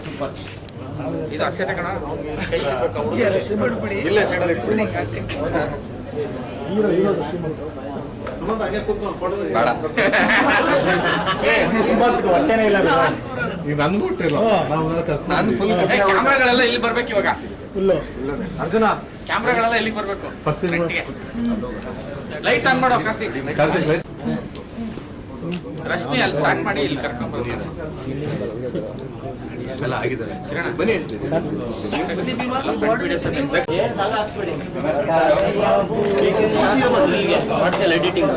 Super ಇದು ಅಕ್ಷತೆ ಕಣ ಕೈ ಸಿಗ್ಬೇಕಾ ಇಲ್ಲ ಇಲ್ಲೇ ಸೈಡಲ್ಲಿ ಇಟ್ಬಿಡಿ ಹೀರೋ ಹೀರೋ ಸುಮಂತ್ ಬೇಡ ಹೊಟ್ಟೆನೇ ಇಲ್ಲ ಈಗ ನನ್ಗೂ ಹುಟ್ಟಿಲ್ಲ ನಾನು ಫುಲ್ ಕ್ಯಾಮ್ರಾಗಳೆಲ್ಲ ಇಲ್ಲಿ ಬರ್ಬೇಕು ಇವಾಗ ಫುಲ್ಲು ಅರ್ಜುನ ಕ್ಯಾಮ್ರಾಗಳೆಲ್ಲ ಇಲ್ಲಿ ಬರ್ಬೇಕು ಫಸ್ಟ್ ಲೈಟ್ಸ್ ಆನ್ ಮಾಡೋ, ಕಾರ್ತಿಕ್. ಕಾರ್ತಿಕ್ ರಶ್ಮಿ ಅಲ್ಲಿ ಸ್ಟಾರ್ಟ್ ಮಾಡಿ ಇಲ್ಲಿ ಕರ್ಕೊಂಡ್ ಬರ್ತಾರೆ. ಎಡಿಟಿಂಗ್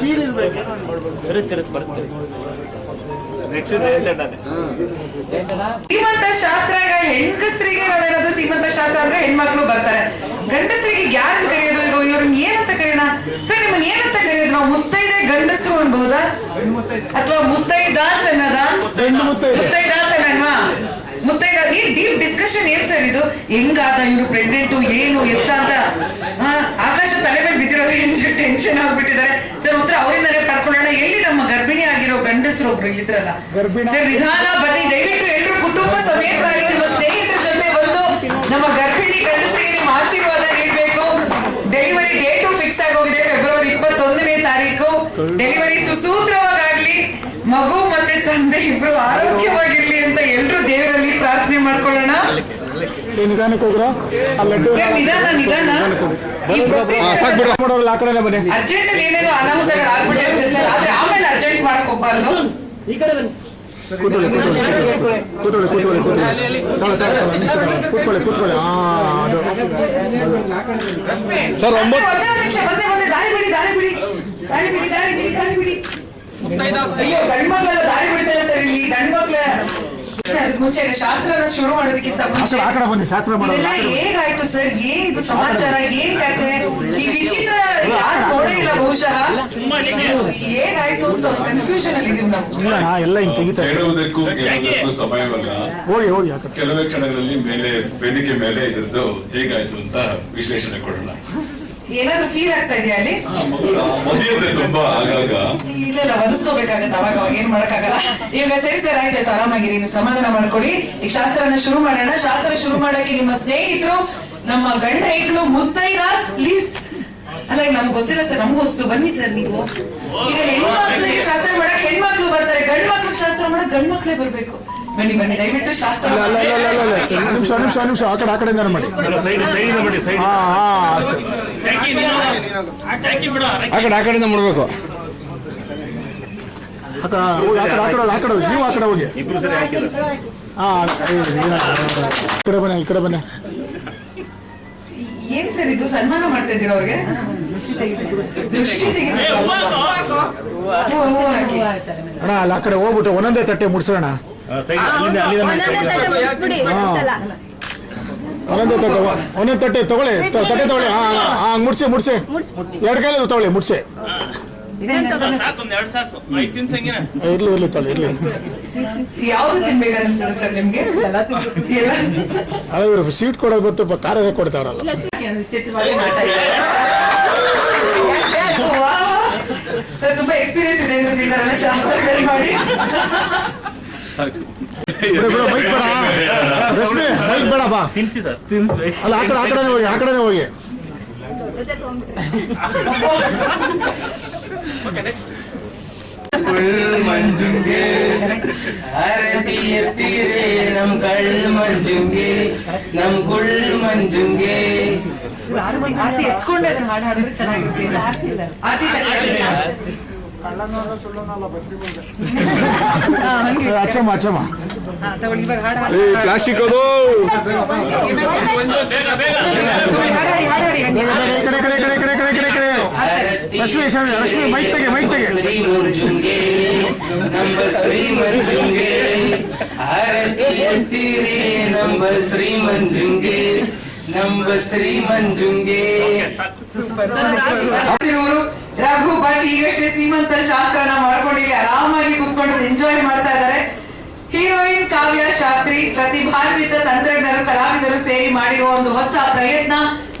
ಫೀಲ್ ಇರ್ಬೇಕು ಬರುತ್ತೆ. ಬರುತ್ತೆ ನೆಕ್ಸ್ಟ್ ಜಯಂತಣ್ಣನೇ ಶ್ರೀಮಂತ ಶಾಸ್ತ್ರ ನಾವೇನಾದ್ರು ಶ್ರೀಮಂತ ಶಾಸ್ತ್ರ ಅಂದ್ರೆ ಹೆಣ್ಮಕ್ಳು ಬರ್ತಾರೆ. ಗಂಡಸರಿಗೆ ಯಾರು ಇವ್ರನ್ನ ಏನಂತ ಕರೆಯೋಣ ಸರ್ ನಿಮ್ಮನ್ ಏನಂತ ಕರೆಯೋದು ನಾವು ಮುತ್ತೈದೆ ಗಂಡಸರು ಅನ್ಬಹುದಾ ಅಥವಾ ಮುತ್ತೈದಾಸ್ ಅನ್ನೋದ. ಮುತ್ತೈದಾಸ್ ಅನ್ನಲ್ವಾ ಮುತ್ತೈದ ಈ ಡೀಪ್ ಡಿಸ್ಕಷನ್ ಏನ್ ಸರ್ ಇದು? ಹೆಂಗಾದ ಇವ್ರು ಪ್ರೆಗ್ನೆಂಟ್ ಏನು ಎತ್ತ ಅಂತ? ಆಕಾಶ ತಲೆ ಮೇಲೆ ಬಿದ್ದಿರೋ ಟೆನ್ಷನ್ ಆಗ್ಬಿಟ್ಟಿದ್ದಾರೆ. ಸರ್ ಉತ್ತರ ಅವರಿಂದಲೇ ಪಡ್ಕೊಳ್ಳೋಣ. ಎಲ್ಲಿ ನಮ್ಮ ಗರ್ಭಿಣಿ ಆಗಿರೋ ಗಂಡಸರು ಒಬ್ರು ಇಲ್ಲಿದ್ರಲ್ಲ ಸರ್ ವಿಧಾನ ಬನ್ನಿ. ದಯವಿಟ್ಟು ಎಲ್ಲರೂ ಕುಟುಂಬ ಸಮೇತರಾಗಿ ನಿಮ್ಮ ಸ್ನೇಹಿತರ ಜೊತೆ ಬಂದು ನಮ್ಮ ಗರ್ಭಿಣಿ ಗಂಡಸರಿಗೆ ನಿಮ್ಮ ಆಶೀರ್ವಾದ ಮಾಡ್ಕೊಳ್ಳೋಣ? ನಿಧಾನಕ್ಕೆ ಹೋಗ್ರ ಆ ಲಡ್ಡು ಸರ್ ನಿಧಾನ ನಿಧಾನ. ಈ procedure- ಮಾಡೋರಲ್ಲ ಆ ಕಡೆನೇ ಬನ್ನಿ. ಅರ್ಜೆಂಟ್ ಅಲ್ಲಿ ಏನೇನೋ ಅನಾಹುತಗಳು ಆಗ್ಬಿಟ್ಟಿರುತ್ತೆ ಸರ್ ಆದ್ರೆ ಆಮೇಲೆ ಅರ್ಜೆಂಟ್ ಮಾಡಕ್ ಹೋಗ್ಬಾರ್ದು. ಬನ್ನಿ. ಕೂತ್ಕೊಳ್ಳಿ ಕೂತ್ಕೊಳ್ಳಿ ಕೂತ್ಕೊಳ್ಳಿ. ಕೂತ್ಕೊಳ್ಳಿ ಕೂತ್ಕೊಳ್ಳಿ ತಾಳೆ, ತಾಳೆ, ತಾಳೆ, ನಿಮಿಷ ತಾಳೆ. ಕೂತ್ಕೊಳ್ಳಿ ಕೂತ್ಕೊಳ್ಳಿ. ಹಾ ಅದು. ಸರ್ ಒಂಬತ್ತು ನಿಮಿಷ ಬಂದೆ ಬಂದೆ. ದಾರಿ ಬಿಡಿ ದಾರಿ ಬಿಡಿ. ದಾರಿ ಬಿಡಿ ದಾರಿ ಬಿಡಿ ದಾರಿ ಬಿಡಿ. ಅಯ್ಯೋ ಗಂಡ್ಮಕ್ಳೆಲ್ಲ ದಾರಿ ಬಿಡ್ತಾರೆ ಸರ್ ಇಲ್ಲಿ ಗಂಡ್ಮಕ್ಳ. ಮುಂಚೆ ಶಾಸ್ತ್ರನ ಶುರು ಮಾಡೋದಕ್ಕಿಂತ ಮುಂಚೆ ಇದೆಲ್ಲ ಹೇಗಾಯ್ತು ಸರ್? ಏನಿದು ಸಮಾಚಾರ? ಏನ್ ಕತೆ? ಈ ವಿಚಿತ್ರ ಯಾರು ನೋಡೇ ಇಲ್ಲ ಬಹುಶಃ. ಹೇಗಾಯ್ತು ಅಂತ ಕನ್ಫ್ಯೂಷನ್ ಅಲ್ಲಿ ಇದೀವಿ ನಾವು. ಇಲ್ಲ ಎಲ್ಲ ಇನ್ ತೆಗಿತಾ ಹೇಳುವುದಕ್ಕೂ ಸಮಯವಲ್ಲ. ಹೋಗಿ ಹೋಗಿ ಕೆಲವೇ ಕ್ಷಣಗಳಲ್ಲಿ ಮೇಲೆ ವೇದಿಕೆ ಮೇಲೆ ಇದ್ರದ್ದು ಹೇಗಾಯ್ತು ಅಂತ ವಿಶ್ಲೇಷಣೆ ಕೊಡೋಣ. ಏನಾದ್ರು ಫೀಲ್ ಆಗ್ತಾ ಇದೆಯಾ ಅಲ್ಲಿ? ಮದುವೆ ತುಂಬಾ ಆಗಾಗ. ಇಲ್ಲ ಇಲ್ಲ ಒದಿಸ್ಕೋಬೇಕಾಗತ್ತೆ ಅವಾಗ ಅವಾಗ ಏನ್ ಮಾಡಕ್ಕಾಗಲ್ಲ. ಇವಾಗ ಸರಿ ಸರ್ ಆಯ್ತಾಯ್ತು ಆರಾಮಾಗಿರಿ ನೀವು ಸಮಾಧಾನ ಮಾಡ್ಕೊಳ್ಳಿ. ಈಗ ಶಾಸ್ತ್ರನ ಶುರು ಮಾಡೋಣ. ಶಾಸ್ತ್ರ ಶುರು ಮಾಡಕ್ಕೆ ನಿಮ್ಮ ಸ್ನೇಹಿತರು ನಮ್ಮ ಗಂಡ ಇಟ್ಲು ಮುತ್ತೈದಾಸ್ ಪ್ಲೀಸ್. ಅಲ್ಲ ಈಗ ನಮ್ಗೆ ಗೊತ್ತಿಲ್ಲ ಸರ್ ನಮ್ಗೂ ಹೊಸ್ತು ಬನ್ನಿ ಸರ್ ನೀವು. ಈಗ ಹೆಣ್ಮಕ್ಳಿಗೆ ಶಾಸ್ತ್ರ ಮಾಡಕ್ ಹೆಣ್ಮಕ್ಳು ಬರ್ತಾರೆ. ಗಂಡ್ ಮಕ್ಳಿಗೆ ಶಾಸ್ತ್ರ ಮಾಡಕ್ ಗಂಡ್ ಮಕ್ಳೇ ಬರ್ಬೇಕು. ಬನ್ನಿ ಬನ್ನಿ ದಯವಿಟ್ಟು ಶಾಸ್ತ್ರ ಅಲ್ಲ ಅಲ್ಲ ಅಲ್ಲ ಅಲ್ಲ ಅಲ್ಲ ನಿಮಿಷ ನಿಮಿಷ ನಿಮಿಷ ಆ ಕಡೆ ಆ ಕಡೆಯಿಂದ ಮಾಡಿ. ಹಾ ಹಾ ಅಷ್ಟೇ. ಆ ಕಡೆ ಆ ಕಡೆಯಿಂದ ಮಾಡಬೇಕು. ಆ ಕಡೆ ಆ ಕಡೆ ಆ ಕಡೆ ಹೋಗಿ, ಆ ಕಡೆ ಹೋಗಿ ನೀವು ಆ ಕಡೆ ಹೋಗಿ. ಹಾ ಈ ಕಡೆ ಬನ್ನಿ ಈ ಕಡೆ ಬನ್ನಿ. ಏನ್ ಸರ್ ಇದು? ಸನ್ಮಾನ ಮಾಡ್ತಾ ಇದ್ದೀರಾ ಅವ್ರಿಗೆ? ದೃಷ್ಟಿ ತೆಗಿತಾರೆ. ಓ, ಓ, ಅಣ್ಣ ಅಲ್ಲಿ ಆ ಕಡೆ ಹೋಗ್ಬಿಟ್ಟು ಒಂದೊಂದೇ ತಟ್ಟೆ ಮುಡ್ಸೋಣ. ಒಂದೊಂದೇ ತಟ್ಟೆ ಒಂದೊಂದು ತಟ್ಟೆ ತಗೊಳ್ಳಿ ತೊಟ್ಟೆ ತಗೊಳ್ಳಿ. ಹಾ ಹಾ ಮುಡ್ಸಿ ಮುಡ್ಸಿ. ಎರಡು ಕೈಲಿ ತಗೊಳ್ಳಿ ಮುಡ್ಸಿ. ಇರ್ಲಿ ಇರ್ಲಿ ತಗೊಳ್ಳಿ ಇರ್ಲಿ. ಯಾವ್ದು ತಿನ್ಬೇಕು ಅನಿಸ್ತದೆ ಸರ್ ನಿಮ್ಗೆ? ಎಲ್ಲ ಅಲ್ಲ ಇವ್ರು ಸೀಟ್ ಕೊಡೋದು ಗೊತ್ತು ಕಾರೇ ಕೊಡ್ತಾವ್ರಲ್ಲ. ಸರ್ ತುಂಬಾ ಎಕ್ಸ್ಪೀರಿಯನ್ಸ್ ಇದೆ ಶಾಸ್ತ್ರ ಶಾಸ್ತ್ರಗಳು ಮಾಡಿ. ಬಿಡು ಬಿಡು ಬೈಕ್ ಬೇಡ. ರಶ್ಮಿ ಬೇಡ ಬಾ. ತಿನ್ಸಿ ಸರ್. ತಿನ್ಸಿ ಅಲ್ಲ ಆ ಕಡೆ ಆ ಕಡೆನೇ ಹೋಗಿ ಆ ಕಡೆನೇ ಹೋಗಿ. ಓಕೆ ನೆಕ್ಸ್ಟ್ ಆರತಿ ಎತ್ತಿರೆ ನಮ್ ಕಳ್ ಮಂಜುಂಗೆ ನಮ್ ಕುಳ್ ಮಂಜುಂಗೆ ಆರ್ತಿ ಎತ್ಕೊಂಡೆ ಹಾಡು ಹಾಡಿದ್ರೆ ಚೆನ್ನಾಗಿರ್ತೀನಿ ಏ, ಅಚ್ಚಮ್ಮ ಅಚ್ಚಮ್ಮ. ಹಾ, ತಗೊಳ್ಳಿ ಇವಾಗ ಹಾಡು ಹಾಡಿ. ಪ್ಲಾಸ್ಟಿಕ್ ಅದು. ರಶ್ಮಿ, ರಶ್ಮಿ, ರಶ್ಮಿ, ಮೈಕ್ ತೆಗೆ, ಮೈಕ್ ತೆಗೆ. ಶ್ರೀ ಮಂಜುಂಗೆ ನಮ್ಮ ಶ್ರೀ ಮಂಜುಂಗೆ ಆರತಿ ಶ್ರೀ ನಂಬ ನಮ್ಮ ಶ್ರೀ ಮಂಜುಂಗೆ ಇವರು ರಘು ಭಟ್ ಈಗಷ್ಟೇ ಸೀಮಂತ ಶಾಸ್ತ್ರನ ಮಾಡ್ಕೊಂಡಿಲ್ಲ. ಆರಾಮಾಗಿ ಕುತ್ಕೊಂಡು ಎಂಜಾಯ್ ಮಾಡ್ತಾ ಇದ್ದಾರೆ. ಹೀರೋಯಿನ್ ಕಾವ್ಯ ಶಾಸ್ತ್ರಿ ಪ್ರತಿಭಾನ್ವಿತ ತಂತ್ರಜ್ಞರು ಕಲಾವಿದರು ಸೇರಿ ಮಾಡಿರುವ ಒಂದು ಹೊಸ ಪ್ರಯತ್ನ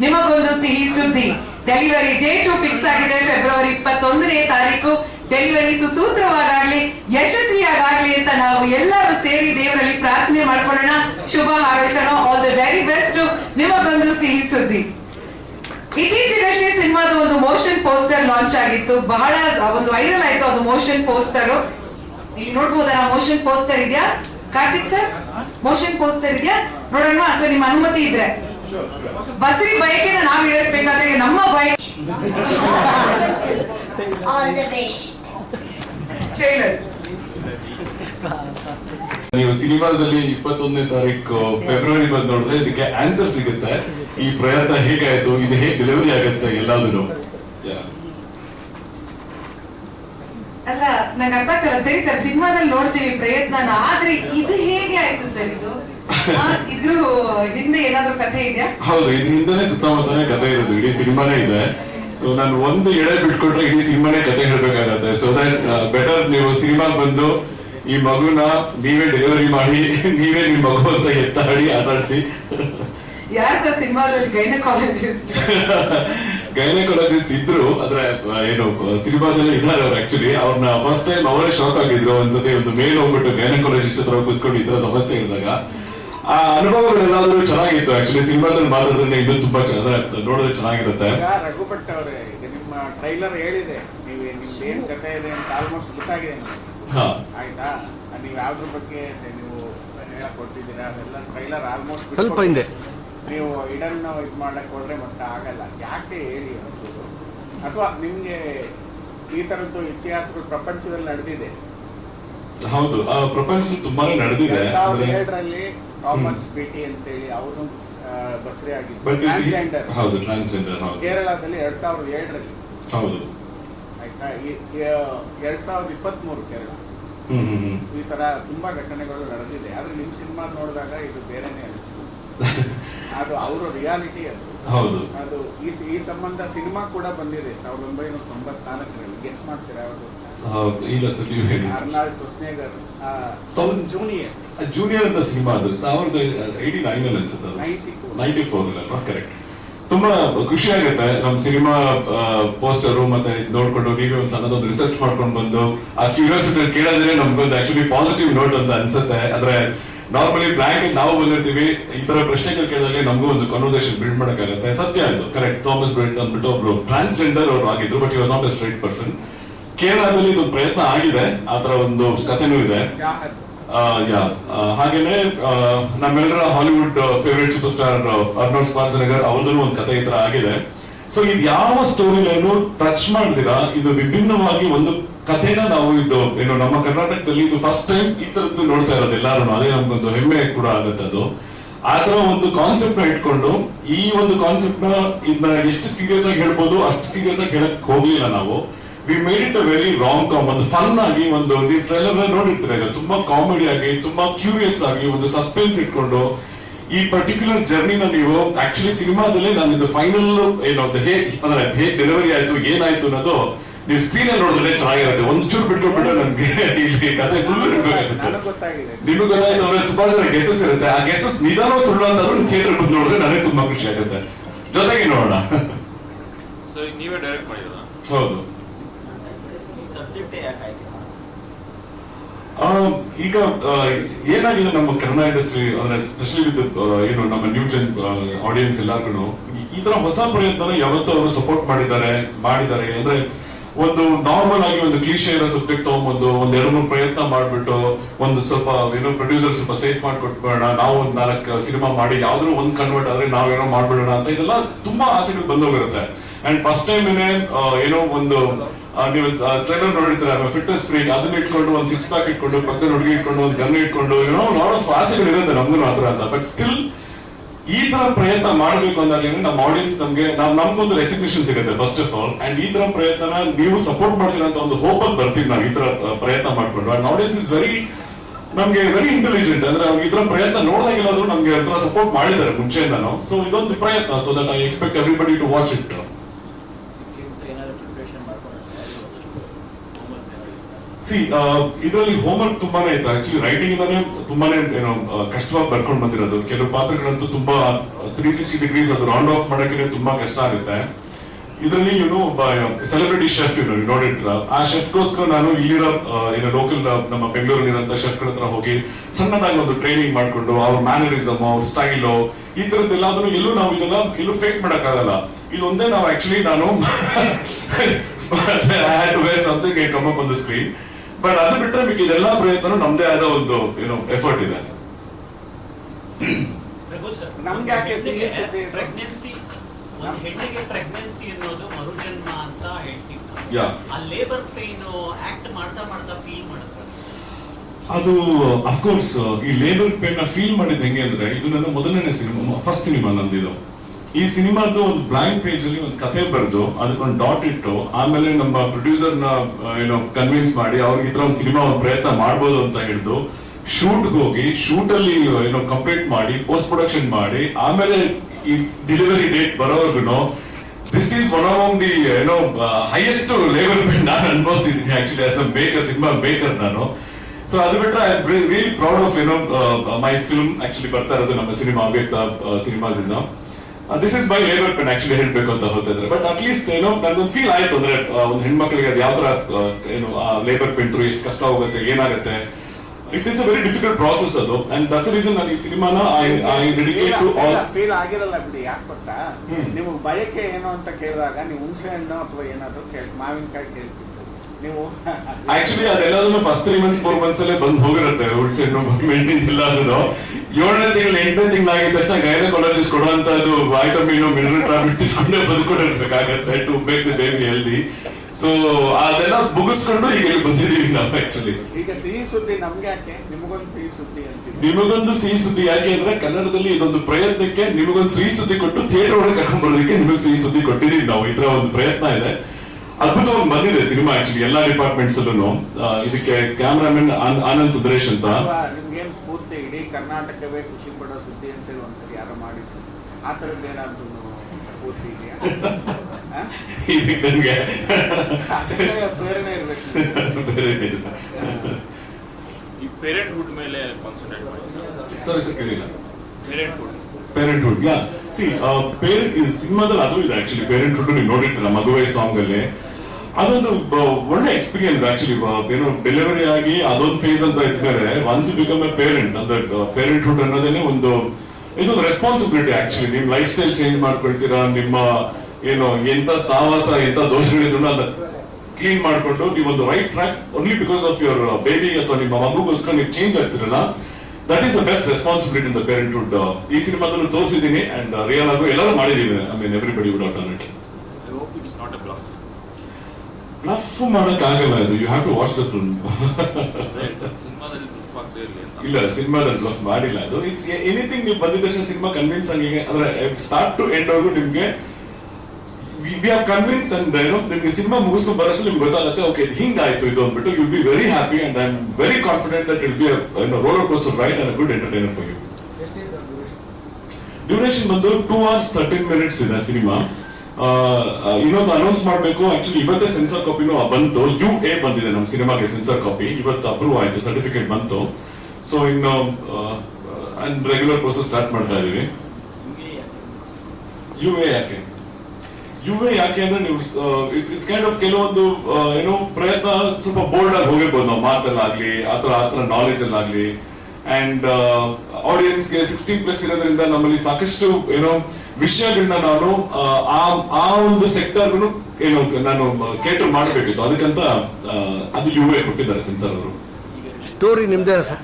ನಿಮಗೊಂದು ಸಿಹಿ ಸುದ್ದಿ. ಡೆಲಿವರಿ ಡೇಟು ಫಿಕ್ಸ್ ಆಗಿದೆ. ಫೆಬ್ರವರಿ ಇಪ್ಪತ್ತೊಂದನೇ ತಾರೀಕು ಡೆಲಿವರಿ ಸುಸೂತ್ರವಾಗಲಿ ಯಶಸ್ವಿಯಾಗಲಿ ಅಂತ ನಾವು ಎಲ್ಲರೂ ಸೇರಿ ದೇವರಲ್ಲಿ ಪ್ರಾರ್ಥನೆ ಮಾಡ್ಕೊಳ್ಳೋಣ. ಶುಭ ಹಾರೈಸೋಣ. ಆಲ್ ದ ವೆರಿ ಬೆಸ್ಟ್ ನಿಮಗೊಂದು ಸಿಹಿ ಸುದ್ದಿ. ಇತ್ತೀಚೆಗಷ್ಟೇ ಸಿನಿಮಾದ ಒಂದು ಮೋಷನ್ ಪೋಸ್ಟರ್ ಲಾಂಚ್ ಆಗಿತ್ತು. ಬಹಳ ಒಂದು ವೈರಲ್ ಆಯ್ತು ಅದು ಮೋಷನ್ ಪೋಸ್ಟರ್ ಇಲ್ಲಿ ನೋಡ್ಬೋದಾ? ಮೋಷನ್ ಪೋಸ್ಟರ್ ಇದೆಯಾ? ಕಾರ್ತಿಕ್ ಸರ್ ಮೋಷನ್ ಪೋಸ್ಟರ್ ಇದೆಯಾ? ನೋಡೋಣ ಸರ್ ನಿಮ್ಮ ಅನುಮತಿ ಇದ್ರೆ. ಬಸ್ರಿ ಬೈಕಿನ ನಾವ್ ಇಳಿಸ್ಬೇಕಾದ್ರೆ ನಮ್ಮ the best. ಟ್ರೈಲರ್ ನೀವು ಸಿನಿಮಾದಲ್ಲಿ ಅಲ್ಲಿ ಇಪ್ಪತ್ತೊಂದನೇ ತಾರೀಕು ಫೆಬ್ರವರಿ ಬಂದ್ ನೋಡಿದ್ರೆ ಇದಕ್ಕೆ ಆನ್ಸರ್ ಸಿಗುತ್ತೆ. ಈ ಪ್ರಯತ್ನ ಹೇಗಾಯ್ತು? ಇದು ಹೇಗೆ ಡೆಲಿವರಿ ಆಗುತ್ತೆ ಎಲ್ಲಾದ್ರು ಅಲ್ಲ ನಂಗೆ ಅರ್ಥ ಆಗ್ತಲ್ಲ. ಸರಿ ಸರ್ ಸಿನಿಮಾದಲ್ಲಿ ನೋಡ್ತೀವಿ ಪ್ರಯತ್ನನ. ಆದ್ರೆ ಇದು ಹೇಗೆ ಆಯ್ತು ಸರ್ ಇದು? ಇದ್ರ ಹಿಂದೆ ಏನಾದ್ರೂ ಕಥೆ ಇದೆಯಾ? ಹೌದು ಇದ್ರ ಹಿಂದೆನೆ ಸುತ್ತಮುತ್ತನೇ ಕಥೆ ಇರೋದು. ಇಡೀ ಸಿನಿಮಾನೇ ಇದೆ. ಸೊ ನಾನು ಒಂದು ಎಳೆ ಬಿಟ್ಕೊಟ್ರೆ ಇಡೀ ಸಿನಿಮಾನೇ ಕಥೆ ಹೇಳ್ಬೇಕಾಗತ್ತೆ. ಸೊ ದಟ್ ಬೆಟರ್ ನೀವು ಸಿನಿಮಾ ಬಂದು ಈ ಮಗುನ ನೀವೇ ಡೆಲಿವರಿ ಮಾಡಿ ನೀವೇ ನಿಮ್ ಮಗು ಅಂತ ಎತ್ತಾಡಿ ಆಟಾಡಿಸಿ ಯಾರು ಸರ್ ಸಿನಿಮಾದಲ್ಲಿ ಗೈನಕಾಲಜಿಸ್ಟ್ ಗೈನಕಾಲಜಿಸ್ಟ್ ಇದ್ರು ಆದ್ರೆ ಆ, ಏನು ಸಿನಿಮಾದಲ್ಲಿ ಇದ್ದಾರೆ ಅವ್ರು ಆಕ್ಚುಲಿ ಅವ್ರನ್ನ ಫಸ್ಟ್ ಟೈಮ್ ಅವರೇ ಶಾಕ್ ಆಗಿದ್ರು. ಒಂದ್ಸತಿ ಒಂದು ಮೇಲ್ ಹೋಗ್ಬಿಟ್ಟು ಗೈನಕಾಲಜಿಸ್ಟ್ ಹತ್ರ ಕುತ್ಕೊಂಡು ಈ ತರ ಸಮಸ್ಯೆ ಇದ್ದಾಗ. ಆ ಅನುಭವಗಳೆಲ್ಲಾದ್ರೂ ಚೆನ್ನಾಗಿತ್ತು ಆಕ್ಚುಲಿ ಸಿನಿಮಾದಲ್ಲಿ ಮಾತಾಡಿದ್ರೆ ಇನ್ನೂ ತುಂಬಾ ಚೆನ್ನಾಗಿ ನೋಡಿದ್ರೆ ಚೆನ್ನಾಗಿರುತ್ತೆ. ರಘುಭಟ್ ಅವರೇ ನಿಮ್ಮ ಟ್ರೈಲರ್ ಹೇಳಿದೆ. ನೀವು ನಿಮ್ದು ಏನ್ ಕಥೆ ಇದೆ ಅಂತ ಆಲ್ಮೋಸ್ಟ್ ಗೊತ್ತಾಗಿದೆ ಆಯ್ತಾ? ನೀವು ಯಾವ್ದ್ರ ಬಗ್ಗೆ ನೀವು ಹೇಳಕ್ ಕೊಟ್ಟಿದ್ದೀರಾ ಅದೆಲ್ಲ ಟ್ರೈಲರ್ ಆಲ್ಮೋಸ್ಟ್ ಸ್ವಲ್ಪ ಹಿಂದೆ. ನೀವು ಇಡನ್ ಇದು ಮಾಡಕ್ ಹೋದ್ರೆ ಮತ್ತೆ ಆಗಲ್ಲ. ಯಾಕೆ ಹೇಳಿ ಅಥವಾ ನಿಮ್ಗೆ ಈ ತರದ್ದು ಇತಿಹಾಸಗಳು ಪ್ರಪಂಚದಲ್ಲಿ ನಡೆದಿದೆ? ಹೌದು. ಆ ಪ್ರಪಂಚದಲ್ಲಿ ತುಂಬಾನೇ ನಡೆದಿದೆ. ಎರಡ್ ಸಾವಿರದ ಏಳರಲ್ಲಿ ಥಾಮಸ್ ಬಿಟಿ ಅಂತೇಳಿ ಅವರು ಬಸ್ರಿ ಆಗಿದ್ದು. ಬಟ್ ಟ್ರಾನ್ಸ್ಜೆಂಡರ್ ಹೌದು ಟ್ರಾನ್ಸ್ಜೆಂಡರ್ ಹೌದು. ಕೇರಳದಲ್ಲಿ ಎರಡ್ ಸಾವಿರದ ಏಳರಲ್ಲಿ. ಹೌದು. ಆಯ್ತಾ? ಎರಡ್ ಸಾವಿರದ ಇಪ್ಪತ್ತ್ ಮೂರು ಕೇರಳ ಈ ತರ ತುಂಬಾ ಘಟನೆಗಳು ನಡೆದಿದೆ. ಆದ್ರೆ ನಿಮ್ ಸಿನಿಮಾ ನೋಡಿದಾಗ ಇದು ಬೇರೆನೆ ಅನಿಸ್ತು ಅದು ಅವರ ರಿಯಾಲಿಟಿ ಅದು. ಹೌದು. ಅದು ಈ ಈ ಸಂಬಂಧ ಸಿನಿಮಾ ಕೂಡ ಬಂದಿದೆ. ಸಾವಿರದ ಒಂಬೈನೂರ ತೊಂಬತ್ನಾಲ್ಕರಲ್ಲಿ ಗೆಸ್ ಮಾಡ್ತೀರಾ ಅವರು ಹೌದು. ಇಲ್ಲ ಸರ್ ನೀವು ಹೇಳಿ. ಅರ್ನಾಲ್ಡ್ ಸೊಸ್ನೇಗರ್ ಜೂನಿಯರ್ ಜೂನಿಯರ್ ಅಂತ ಸಿನಿಮಾ ಅದು. ಸಾವಿರದ ಏಯ್ಟಿ ನೈನ್ ಅಲ್ಲಿ ಅನ್ಸುತ್ತೆ ಅದು. 94. ನೈಂಟಿ ಫೋರ್ ಕರೆಕ್ಟ್ ತುಂಬಾ ಖುಷಿ ಆಗುತ್ತೆ. ನಮ್ ಸಿನಿಮಾ ಪೋಸ್ಟರ್ ಮತ್ತೆ ನೋಡ್ಕೊಂಡು ನೀವೇ ಒಂದ್ ಸಣ್ಣದೊಂದು ರಿಸರ್ಚ್ ಮಾಡ್ಕೊಂಡು ಬಂದು, ಆ ಕ್ಯೂರಿಯಾಸಿಟಿ ಕೇಳಿದ್ರೆ ನಮ್ಗೊಂದು ಆಕ್ಚುಲಿ ಪಾಸಿಟಿವ್ ನೋಟ್ ಅಂತ ಅನ್ಸುತ್ತೆ. ಅಂದ್ರೆ ನಾರ್ಮಲಿ ಬ್ಲಾಂಕ್ ನಾವು ಬಂದಿರ್ತೀವಿ. ಈ ತರ ಪ್ರಶ್ನೆಗಳು ಕೇಳಿದ್ರೆ ನಮಗೂ ಒಂದು ಕನ್ವರ್ಸೇಷನ್ ಬಿಲ್ಡ್ ಮಾಡಕ್ಕಾಗತ್ತೆ. ಸತ್ಯ ಆಯ್ತು ಕರೆಕ್ಟ್ ಥಾಮಸ್ ಬ್ರಿಟ್ ಅಂದ್ಬಿಟ್ಟು ಒಬ್ರು ಟ್ರಾನ್ಸ್ಜೆಂಡರ್ ಅವರು ಆಗಿದ್ರು but was not a straight person ಕೇರಳದಲ್ಲಿ ಇದು ಪ್ರಯತ್ನ ಆಗಿದೆ. ಆತರ ಒಂದು ಕಥೆನೂ ಇದೆ. ಯಾ ಹಾಗೇನೆ ನಮ್ಮೆಲ್ಲರ Hollywood favourite superstar Arnold Schwarzenegger ಅವ್ರದ್ದು ಒಂದು ಕತೆ ಈ ತರ ಆಗಿದೆ. ಸೊ ಇದು ಯಾವ ಸ್ಟೋರಿ ಲೈನು ಟಚ್ ಮಾಡ್ತೀರಾ? ಇದು ವಿಭಿನ್ನವಾಗಿ ಒಂದು ಕಥೆನ ನಾವು ಇದು, ಏನು ನಮ್ಮ ಕರ್ನಾಟಕದಲ್ಲಿ ಇದು ಫಸ್ಟ್ ಟೈಮ್ ಈ ತರದ್ದು ನೋಡ್ತಾ ಇರೋದು ಎಲ್ಲರೂ ಅದೇ ನಮ್ಗೊಂದು ಹೆಮ್ಮೆ ಕೂಡ ಆಗುತ್ತೆ ಅದು ತರ ಒಂದು ಕಾನ್ಸೆಪ್ಟ್ನ ಇಟ್ಕೊಂಡು, ಈ ಒಂದು ಕಾನ್ಸೆಪ್ಟ್ನ ಇದನ್ನ ಎಷ್ಟು ಸೀರಿಯಸ್ ಆಗಿ ಹೇಳ್ಬೋದು, ಅಷ್ಟು ಸೀರಿಯಸ್ ಆಗಿ ಹೇಳಕ್ ಹೋಗ್ಲಿಲ್ಲ ನಾವು. We made it a very wrong calm ಒಂದು ಫನ್ ಆಗಿ ಒಂದು ನೀವು ಟ್ರೈಲರ್ ನೋಡಿರ್ತೀರ ಈಗ? ತುಂಬಾ ಕಾಮಿಡಿ ಆಗಿ ತುಂಬಾ ಕ್ಯೂರಿಯಸ್ ಆಗಿ ಒಂದು ಸಸ್ಪೆನ್ಸ್ ಇಟ್ಕೊಂಡು ಈ ಪರ್ಟಿಕ್ಯುಲರ್ ಜರ್ನಿನ ನೀವು ಆಕ್ಚುಲಿ ಸಿನಿಮಾದಲ್ಲಿ ನಾನು ಇದು ಫೈನಲ್ ಏನು ಹೇ ಹೇಗ್ ಅಂದ್ರೆ ಹೇ ಡೆಲಿವರಿ ಆಯ್ತು ಏನಾಯ್ತು ಅನ್ನೋದು ನೀವು ಸ್ಕ್ರೀನ್ ಅಲ್ಲಿ ನೋಡಿದ್ರೆ ಚೆನ್ನಾಗಿರುತ್ತೆ. ಒಂದ್ ಚೂರು ಬಿಟ್ಕೊಟ್ಬಿಟ್ಟು ನನ್ಗೆ ಇಲ್ಲಿ ಕತೆ ಫುಲ್ ಇರ್ಬೇಕಾಗುತ್ತೆ. ನಿಮಗೆ ಗೊತ್ತಾಯ್ತು ಅಂದ್ರೆ ಸುಮಾರು ಜನ ಗೆಸಸ್ ಇರುತ್ತೆ. ಆ ಗೆಸಸ್ ನಿಜಾನೋ ಸುಳ್ಳು ಅಂತಾದ್ರೂ ಥಿಯೇಟರ್ ಬಂದು ನೋಡಿದ್ರೆ ನನಗೆ ತುಂಬಾ ಖುಷಿ ಆಗುತ್ತೆ. ಜೊತೆಗೆ ನೋಡೋಣ. ನೀವೇ ಡೈರೆಕ್ಟ್ ಮಾಡಿದ್ರ ಹೌದು. ಆ, ಈಗ ಏನಾಗಿದೆ ನಮ್ಮ ಕನ್ನಡ ಇಂಡಸ್ಟ್ರಿ ಅಂದ್ರೆ ಸ್ಪೆಷಲಿ ವಿತ್ ಏನು ನಮ್ಮ ನ್ಯೂ ಜನ್ ಆಡಿಯನ್ಸ್ ಎಲ್ಲಾರ್ಗು ಈ ತರ ಹೊಸ ಪ್ರಯತ್ನ ಯಾವತ್ತೂ ಅವರು ಸಪೋರ್ಟ್ ಮಾಡಿದ್ದಾರೆ ಮಾಡಿದ್ದಾರೆ. ಅಂದ್ರೆ ಒಂದು ನಾರ್ಮಲ್ ಆಗಿ ಒಂದು ಕ್ಲೀಶೆ ಇರೋ ಸಬ್ಜೆಕ್ಟ್ ತಗೊಂಡ್ಬಂದು ಒಂದ್ ಎರಡು ಮೂರು ಪ್ರಯತ್ನ ಮಾಡ್ಬಿಟ್ಟು ಒಂದು ಸ್ವಲ್ಪ ಏನೋ ಪ್ರೊಡ್ಯೂಸರ್ ಸ್ವಲ್ಪ ಸೇಫ್ ಮಾಡ್ಕೊಟ್ಬೇಡ ನಾವು ಒಂದ್ ನಾಲ್ಕು ಸಿನಿಮಾ ಮಾಡಿ ಯಾವ್ದಾದ್ರು ಒಂದ್ ಕನ್ವರ್ಟ್ ಆದ್ರೆ ನಾವೇನೋ ಮಾಡ್ಬಿಡೋಣ ಅಂತ ಇದೆಲ್ಲ ತುಂಬಾ ಆಸೆಗಳು ಬಂದೋಗಿರುತ್ತೆ. ಅಂಡ್ ಫಸ್ಟ್ ಟೈಮ್ ಏನೋ ಒಂದು ಆ, ನೀವು ಟ್ರೈನರ್ ನೋಡಿರ್ತಾರೆ ಫಿಟ್ನೆಸ್ ಫ್ರೀಕ್ ಅದನ್ನ ಇಟ್ಕೊಂಡು ಒಂದು ಸಿಕ್ಸ್ ಪ್ಯಾಕ್ ಇಟ್ಕೊಂಡು ಪಕ್ಕದ ಹುಡುಗಿ ಇಟ್ಕೊಂಡು ಒಂದು ಗನ್ ಇಟ್ಕೊಂಡು ಏನೋ ಲಾಟ್ ಆಫ್ ಆಸೆಗಳು ಇರುತ್ತೆ ನಮ್ಗೂ ಥರ ಅಂತ. ಬಟ್ ಸ್ಟಿಲ್ ಈ ತರ ಪ್ರಯತ್ನ ಮಾಡ್ಬೇಕು ಅಂದಾಗ ನಮ್ಮ ಆಡಿಯನ್ಸ್ ನಮ್ಗೆ ನಾವು ನಮ್ಗೊಂದು ರೆಕಗ್ನಿಷನ್ ಸಿಗುತ್ತೆ ಫಸ್ಟ್ ಆಫ್ ಆಲ್ ಅಂಡ್ ಈ ತರ ಪ್ರಯತ್ನ ನೀವು ಸಪೋರ್ಟ್ ಮಾಡ್ತೀರಾ ಅಂತ ಒಂದು ಹೋಪ್ ಅಲ್ಲಿ ಬರ್ತೀವಿ ನಾವು ಈ ತರ ಆ, ಪ್ರಯತ್ನ ಮಾಡ್ಕೊಂಡು. ಅಂಡ್ ಆಡಿಯನ್ಸ್ ಇಸ್ ವೆರಿ ನಮ್ಗೆ ವೆರಿ ಇಂಟೆಲಿಜೆಂಟ್ ಅಂದ್ರೆ ಅವ್ರಿಗೆ ಈ ತರ ಪ್ರಯತ್ನ ನೋಡಿದಾಗೆಲ್ಲಾದ್ರೂ ನಮ್ಗೆ ಒಂಥರ ಸಪೋರ್ಟ್ ಮಾಡಿದ್ದಾರೆ ಮುಂಚೆಯಿಂದ ಸೊ ಇದೊಂದು ಪ್ರಯತ್ನ so that I expect everybody to watch it see ಇದರಲ್ಲಿ ಹೋಮ್ವರ್ಕ್ ತುಂಬಾನೇ ಇತ್ತು. ಆಕ್ಚುಲಿ ರೈಟಿಂಗ್ ಇಂದಾನೆ ತುಂಬಾನೇ ಏನೋ ಕಷ್ಟವಾಗಿ ಬರ್ಕೊಂಡು ಬಂದಿರೋದು. ಕೆಲವು ಪಾತ್ರಗಳಂತೂ ತುಂಬಾ ತ್ರೀ ಸಿಕ್ಸ್ಟಿ ಡಿಗ್ರೀಸ್ ಅದು ರೌಂಡ್ ಆಫ್ ಮಾಡೋಕೆ ತುಂಬಾ ಕಷ್ಟ ಆಗುತ್ತೆ. ಇದರಲ್ಲಿ ಇವನು ಒಬ್ಬ ಸೆಲೆಬ್ರಿಟಿ ಶೆಫ್ ಇವನು ನೋಡಿರ್ತೀರ. ಆ ಶೆಫ್ಗೋಸ್ಕರ ನಾನು ಇಲ್ಲಿರೋ ಏನೋ ಏನು ಲೋಕಲ್ ನಮ್ಮ ಬೆಂಗಳೂರಿನಂತ ಶೆಫ್ಗಳ ಹತ್ರ ಹೋಗಿ ಸಣ್ಣದಾಗಿ ಒಂದು ಟ್ರೈನಿಂಗ್ ಮಾಡ್ಕೊಂಡು ಅವ್ರ ಮ್ಯಾನರಿಸಮ್ ಅವ್ರ ಸ್ಟೈಲು ಈ ತರದ್ದೆಲ್ಲಾದ್ರೂ ಎಲ್ಲೂ ನಾವು ಇದೆಲ್ಲ ಎಲ್ಲೂ ಫೇಕ್ ಮಾಡೋಕ್ಕಾಗಲ್ಲ. ಇದೊಂದೇ ನಾವು ಆಕ್ಚುಲಿ ನಾನು ಸಮಥಿಂಗ್ ಕಮ್ ಅಪ್ ಒಂದು ಸ್ಕ್ರೀನ್ ಬಟ್ ಅದು ಬಿಟ್ಟರೆ ಮಿಕ್ಕ ಇದೆಲ್ಲ ಪ್ರಯತ್ನ ನಮ್ದೇ ಆದ ಒಂದು ಏನೋ ಎಫರ್ಟ್ ಇದೆ. ರಘು ಸರ್ ನಮ್ಗೆ ಯಾಕೆ ಸಿಹಿ ಸುದ್ದಿ ಪ್ರೆಗ್ನೆನ್ಸಿ ಒಂದು ಹೆಣ್ಣಿಗೆ ಪ್ರೆಗ್ನೆನ್ಸಿ ಅನ್ನೋದು ಮರುಜನ್ಮ ಅಂತ ಹೇಳ್ತೀವಿ. ಆ ಲೇಬರ್ ಪೇನ್ ಆಕ್ಟ್ ಮಾಡ್ತಾ ಮಾಡ್ತಾ ಫೀಲ್ ಮಾಡಿದ್ರೆ ಅದು ಅಫ್ಕೋರ್ಸ್ ಈ ಲೇಬರ್ ಪೇನ್ನ ಫೀಲ್ ಮಾಡಿದ್ ಹೆಂಗೆ ಅಂದ್ರೆ ಇದು ನನ್ನ ಮೊದಲನೇ ಸಿನಿಮಾ ಫಸ್ಟ್ ಸಿನಿಮಾ ನಂದಿದು. ಈ ಸಿನಿಮಾದು ಒಂದು ಬ್ಲಾಂಕ್ ಪೇಜ್ ಅಲ್ಲಿ ಒಂದು ಕಥೆ ಬರೆದು ಅದಕ್ಕೊಂದು ಡಾಟ್ ಇಟ್ಟು ಆಮೇಲೆ ನಮ್ಮ ಪ್ರೊಡ್ಯೂಸರ್ನ ಏನೋ ಕನ್ವಿನ್ಸ್ ಮಾಡಿ ಅವ್ರಿಗೆ ಈ ಒಂದು ಸಿನಿಮಾ ಒಂದು ಪ್ರಯತ್ನ ಮಾಡ್ಬೋದು ಅಂತ ಹಿಡಿದು ಶೂಟ್ ಹೋಗಿ ಶೂಟ್ ಅಲ್ಲಿ ಏನೋ ಕಂಪ್ಲೀಟ್ ಮಾಡಿ ಪೋಸ್ಟ್ ಪ್ರೊಡಕ್ಷನ್ ಮಾಡಿ, ಆಮೇಲೆ ಈ ಡೆಲಿವರಿ ಡೇಟ್ ಬರೋವರೆಗೂ this is one of the ಏನೋ ಹೈಯೆಸ್ಟ್ ಲೆವೆಲ್ ನಾನು ಅನುಭವಿಸಿದ್ದೀನಿ actually as a baker cinema baker ನಾನು. ಸೊ ಅದು ಬಿಟ್ರೆ ಐ ರಿಯಲಿ ಪ್ರೌಡ್ ಆಫ್ ಏನೋ ಮೈ ಫಿಲ್ಮ್ ಆಕ್ಚುಲಿ ಬರ್ತಾ ಇರೋದು ನಮ್ಮ ಸಿನಿಮಾ ಅವ್ಯಕ್ತ ಸಿನಿಮಾಸ್ ಇಂದ. This is my labour pain actually ಹೇಳ್ಬೇಕು ಅಂತ ಹೋಗ್ತಿದ್ರೆ. ಬಟ್ ಅಟ್ ಲೀಸ್ಟ್ ಏನೋ ನನ್ಗೊಂದು ಫೀಲ್ ಆಯ್ತು ಅಂದ್ರೆ ಒಂದ್ ಒಂದು ಹೆಣ್ಮಕ್ಳಿಗೆ ಅದು ಯಾವ ತರ ಆ, ಏನು ಲೇಬರ್ ಪೆನ್ ಎಷ್ಟು ಕಷ್ಟ ಹೋಗುತ್ತೆ ಏನಾಗುತ್ತೆ. It's it's very difficult process ಅದು. ಅಂಡ್ ದಟ್ಸ್ ರೀಸನ್ ನಾನು ಈ ಸಿನಿಮಾನ I I dedicate to all feel ಆಗಿರಲ್ಲ ಬಿಡಿ ಯಾಕೆ ಗೊತ್ತಾ. ನೀವು ಬಯಕೆ ಏನು ಅಂತ ಕೇಳಿದಾಗ ನೀವು ಹುಣಸೆ ಹಣ್ಣು ಅಥವಾ ಏನಾದ್ರು ಕೇಳಿ ಮಾವಿನಕಾಯಿ ಕೇಳ್ತೀವಿ. Actually ಅದೆಲ್ಲದನ್ನು first three months four months ಅಲ್ಲೇ ಬಂದು ಹೋಗಿರುತ್ತೆ. ಹುಡ್ಸೆಣ್ಣು ಮೆಂಟಿನ್ ಇಲ್ಲ ಅದು ಏಳನೇ ತಿಂಗಳು ಎಂಟನೇ ತಿಂಗಳು ಆಗಿದ ತಕ್ಷಣ ಗೈನಕಾಲಜಿಸ್ಟ್ ಕೊಡುವಂತದ್ದು ವೈಟಮಿನ್ ಮಿನರಲ್ ಟ್ಯಾಬ್ಲೆಟ್ ತಿಳ್ಕೊಂಡೇ ಬದುಕೊಂಡಿರ್ಬೇಕಾಗತ್ತೆ to make the baby healthy so ಅದೆಲ್ಲ ಮುಗಿಸ್ಕೊಂಡು ಈಗ ಇಲ್ಲಿ ಬಂದಿದೀವಿ ನಾವು ಆಕ್ಚುಲಿ ಈಗ ಸಿಹಿ ಸುದ್ದಿ ನಮ್ಗೆ ಯಾಕೆ? ನಿಮಗೊಂದು ಸಿಹಿ ಸುದ್ದಿ ನಿಮಗೊಂದು ಸಿಹಿ ಸುದ್ದಿ ಯಾಕೆ ಅಂದ್ರೆ ಕನ್ನಡದಲ್ಲಿ ಇದೊಂದು ಪ್ರಯತ್ನಕ್ಕೆ ನಿಮಗೊಂದು ಸಿಹಿ ಸುದ್ದಿ ಕೊಟ್ಟು ಥಿಯೇಟರ್ ಒಳಗೆ ಕರ್ಕೊಂಡ್ ಬರೋದಕ್ಕೆ ನಿಮಗೆ ಸಿಹಿ ಸುದ್ದಿ ಕೊಟ್ಟಿದೀವಿ ನಾವು. ಇದರ ಒಂದು ಪ್ರಯತ್ನ ಇದೆ. ಅದ್ಭುತವಾಗಿ ಬಂದಿದೆ ಸಿನಿಮಾ ಆಕ್ಚುಲಿ ಎಲ್ಲಾ ಡಿಪಾರ್ಟ್ಮೆಂಟ್ಸ್ ಅಲ್ಲೂ ಇದಕ್ಕೆ ಕ್ಯಾಮ್ರಾಮನ್ ಆನಂದ್ ಸುಂದರೇಶ್ ಅಂತ. ನಿಮ್ಗೇನ್ ನಿಮ್ಗೇನು ಸ್ಫೂರ್ತಿ ಇಡೀ ಕರ್ನಾಟಕವೇ ಖುಷಿ ಪಡೋ ಸುದ್ದಿ ಅಂತೇಳಿ ಒಂದ್ಸರಿ ಯಾರೋ ಮಾಡಿದ್ರು. ಆ ಥರದ್ದು ಏನಾದ್ರು ಸ್ಫೂರ್ತಿ ಇದೆಯಾ? ಇದಕ್ಕೆ ನನ್ಗೆ ಪ್ರೇರಣೆ ಇರ್ಬೇಕು. ಈ ಪೇರೆಂಟ್ಹುಡ್ ಮೇಲೆ ಕಾನ್ಸಂಟ್ರೇಟ್ ಮಾಡಿ ಸರ್. ಸರಿ ಸರ್ ಕೇಳಿಲ್ಲ. ಪೇರೆಂಟ್ಹುಡ್ ಪೇರೆಂಟ್ಹುಡ್ ಯಾ ಸಿ ಪೇರೆಂಟ್ ಸಿನಿಮಾದಲ್ಲಿ ಅದು ಇದೆ ಆಕ್ಚುಲಿ ಪೇರೆಂಟ್ಹುಡ್ ನೀವು ನೋಡಿರ್ತೀರ ಮಗುವೆ ಸಾಂಗ್ ಅಲ್ಲಿ ಅದೊಂದು ಒಳ್ಳೆ ಎಕ್ಸ್ಪೀರಿಯನ್ಸ್ ಆಕ್ಚುಲಿ ಏನೋ ಡೆಲಿವರಿ ಆಗಿ ಅದೊಂದು ಫೇಸ್ ಅಂತ ಇದ್ಮೇಲೆ ಒನ್ಸ್ ಬಿಕಮ್ ಎ ಪೇರೆಂಟ್ ಅಂದ್ರೆ ಪೇರೆಂಟ್ಹುಡ್ ಅನ್ನೋದೇನೆ ಒಂದು, ಇದೊಂದು ರೆಸ್ಪಾನ್ಸಿಬಿಲಿಟಿ ಆಕ್ಚುಲಿ ನಿಮ್ ಲೈಫ್ ಸ್ಟೈಲ್ ಚೇಂಜ್ ಮಾಡ್ಕೊಳ್ತೀರಾ, ನಿಮ್ಮ, ಏನು, ಎಂತ ಸಾಹಸ ಎಂತ ದೋಷಗಳಿದ್ರು ಅದ ಕ್ಲೀನ್ ಮಾಡ್ಕೊಂಡು ನೀವೊಂದು right track only because of your baby ಅಥವಾ ನಿಮ್ಮ ಮಗುಗೋಸ್ಕರ ನೀವು change ಆಗ್ತಿರಲ್ಲ that is the best responsibility in the parenthood ಈ ಸಿನಿಮಾದಲ್ಲೂ ತೋರಿಸಿದ್ದೀನಿ ಅಂಡ್ ರಿಯಲ್ ಆಗು ಎಲ್ಲರೂ ಮಾಡಿದೀವಿ I mean everybody would done it bluff ಮಾಡಕ್ ಆಗಲ್ಲ ಇದು. You have to watch the film ಇಲ್ಲ ಸಿನಿಮಾದಲ್ಲಿ ಬ್ಲಫ್ ಮಾಡಿಲ್ಲ. ಅದು ಇಟ್ಸ್ ಎನಿಥಿಂಗ್ ನೀವು ಬಂದಿದ ತಕ್ಷಣ ಸಿನಿಮಾ ಕನ್ವಿನ್ಸ್ ಆಗಿ ಅಂದ್ರೆ ಸ್ಟಾರ್ಟ್ ಟು ಎಂಡ್ ವರ್ಗು ನಿಮ್ಗೆ ವಿ ಆರ್ ಕನ್ವಿನ್ಸ್ ಅಂಡ್ ಏನೋ ನಿಮ್ಗೆ ಸಿನಿಮಾ ಮುಗಿಸ್ಕೊಂಡು ಬರೋಷ್ಟು ನಿಮ್ಗೆ ಗೊತ್ತಾಗುತ್ತೆ ಓಕೆ ಇದು ಹಿಂಗಾಯ್ತು ಇದು ಅಂದ್ಬಿಟ್ಟು you be very happy and I am very confident that will be roller coaster ride and good entertainer for you duration ಬಂದು ಟೂ ಅವರ್ಸ್ ತರ್ಟೀನ್ ಮಿನಿಟ್ಸ್ ಇದೆ ಸಿನಿಮಾ ಇನ್ನೊಂದು ಅನೌನ್ಸ್ ಮಾಡಬೇಕು. ಆಕ್ಚುಲಿ ಇವತ್ತೇ ಸೆನ್ಸರ್ ಕಾಪಿನೂ ಬಂತು. ಯು ಎ ಬಂದಿದೆ ನಮ್ಮ ಸಿನಿಮಾಗೆ ಸೆನ್ಸರ್ ಕಾಪಿ ಇವತ್ತು ಅಪ್ರೂವ್ ಆಯ್ತು ಸರ್ಟಿಫಿಕೇಟ್ ಬಂತು. ಸೊ ಇನ್ನು ಅಂಡ್ ರೆಗ್ಯುಲರ್ ಪ್ರೋಸೆಸ್ ಸ್ಟಾರ್ಟ್ ಮಾಡ್ತಾ ಇದೀವಿ ಯು ಎ ಯಾಕೆ? ಎ ಯಾಕೆ ಅಂದ್ರೆ ನೀವು ಇಟ್ಸ್ ಇಟ್ಸ್ ಕೈಂಡ್ ಆಫ್ ಕೆಲವೊಂದು ಏನು ಪ್ರಯತ್ನ ಸ್ವಲ್ಪ ಬೋಲ್ಡ್ ಆಗಿ ಹೋಗಿರ್ಬೋದು ನಾವು ಮಾತಲ್ಲಾಗ್ಲಿ ಆತರ ಆತರ ನಾಲೆಜ್ ಅಲ್ಲಾಗ್ಲಿ. ಅಂಡ್ ಆಡಿಯನ್ಸ್ಗೆ ಸಿಕ್ಸ್ಟೀನ್ ಪ್ಲಸ್ ಇರೋದ್ರಿಂದ ನಮ್ಮಲ್ಲಿ ಸಾಕಷ್ಟು ಏನೋ ವಿಷಯಗಳನ್ನ ನಾನು ಆ, ಒಂದು ಸೆಕ್ಟರ್ಗೂ ಏನು ನಾನು ಕೇಟರ್ ಮಾಡಬೇಕಿತ್ತು. ಅದಕ್ಕಂತ ಅದು ಯು ಎ ಕೊಟ್ಟಿದ್ದಾರೆ ಸೆನ್ಸರ್ ಅವರು. ಸ್ಟೋರಿ ನಿಮ್ದೇ ಸರ್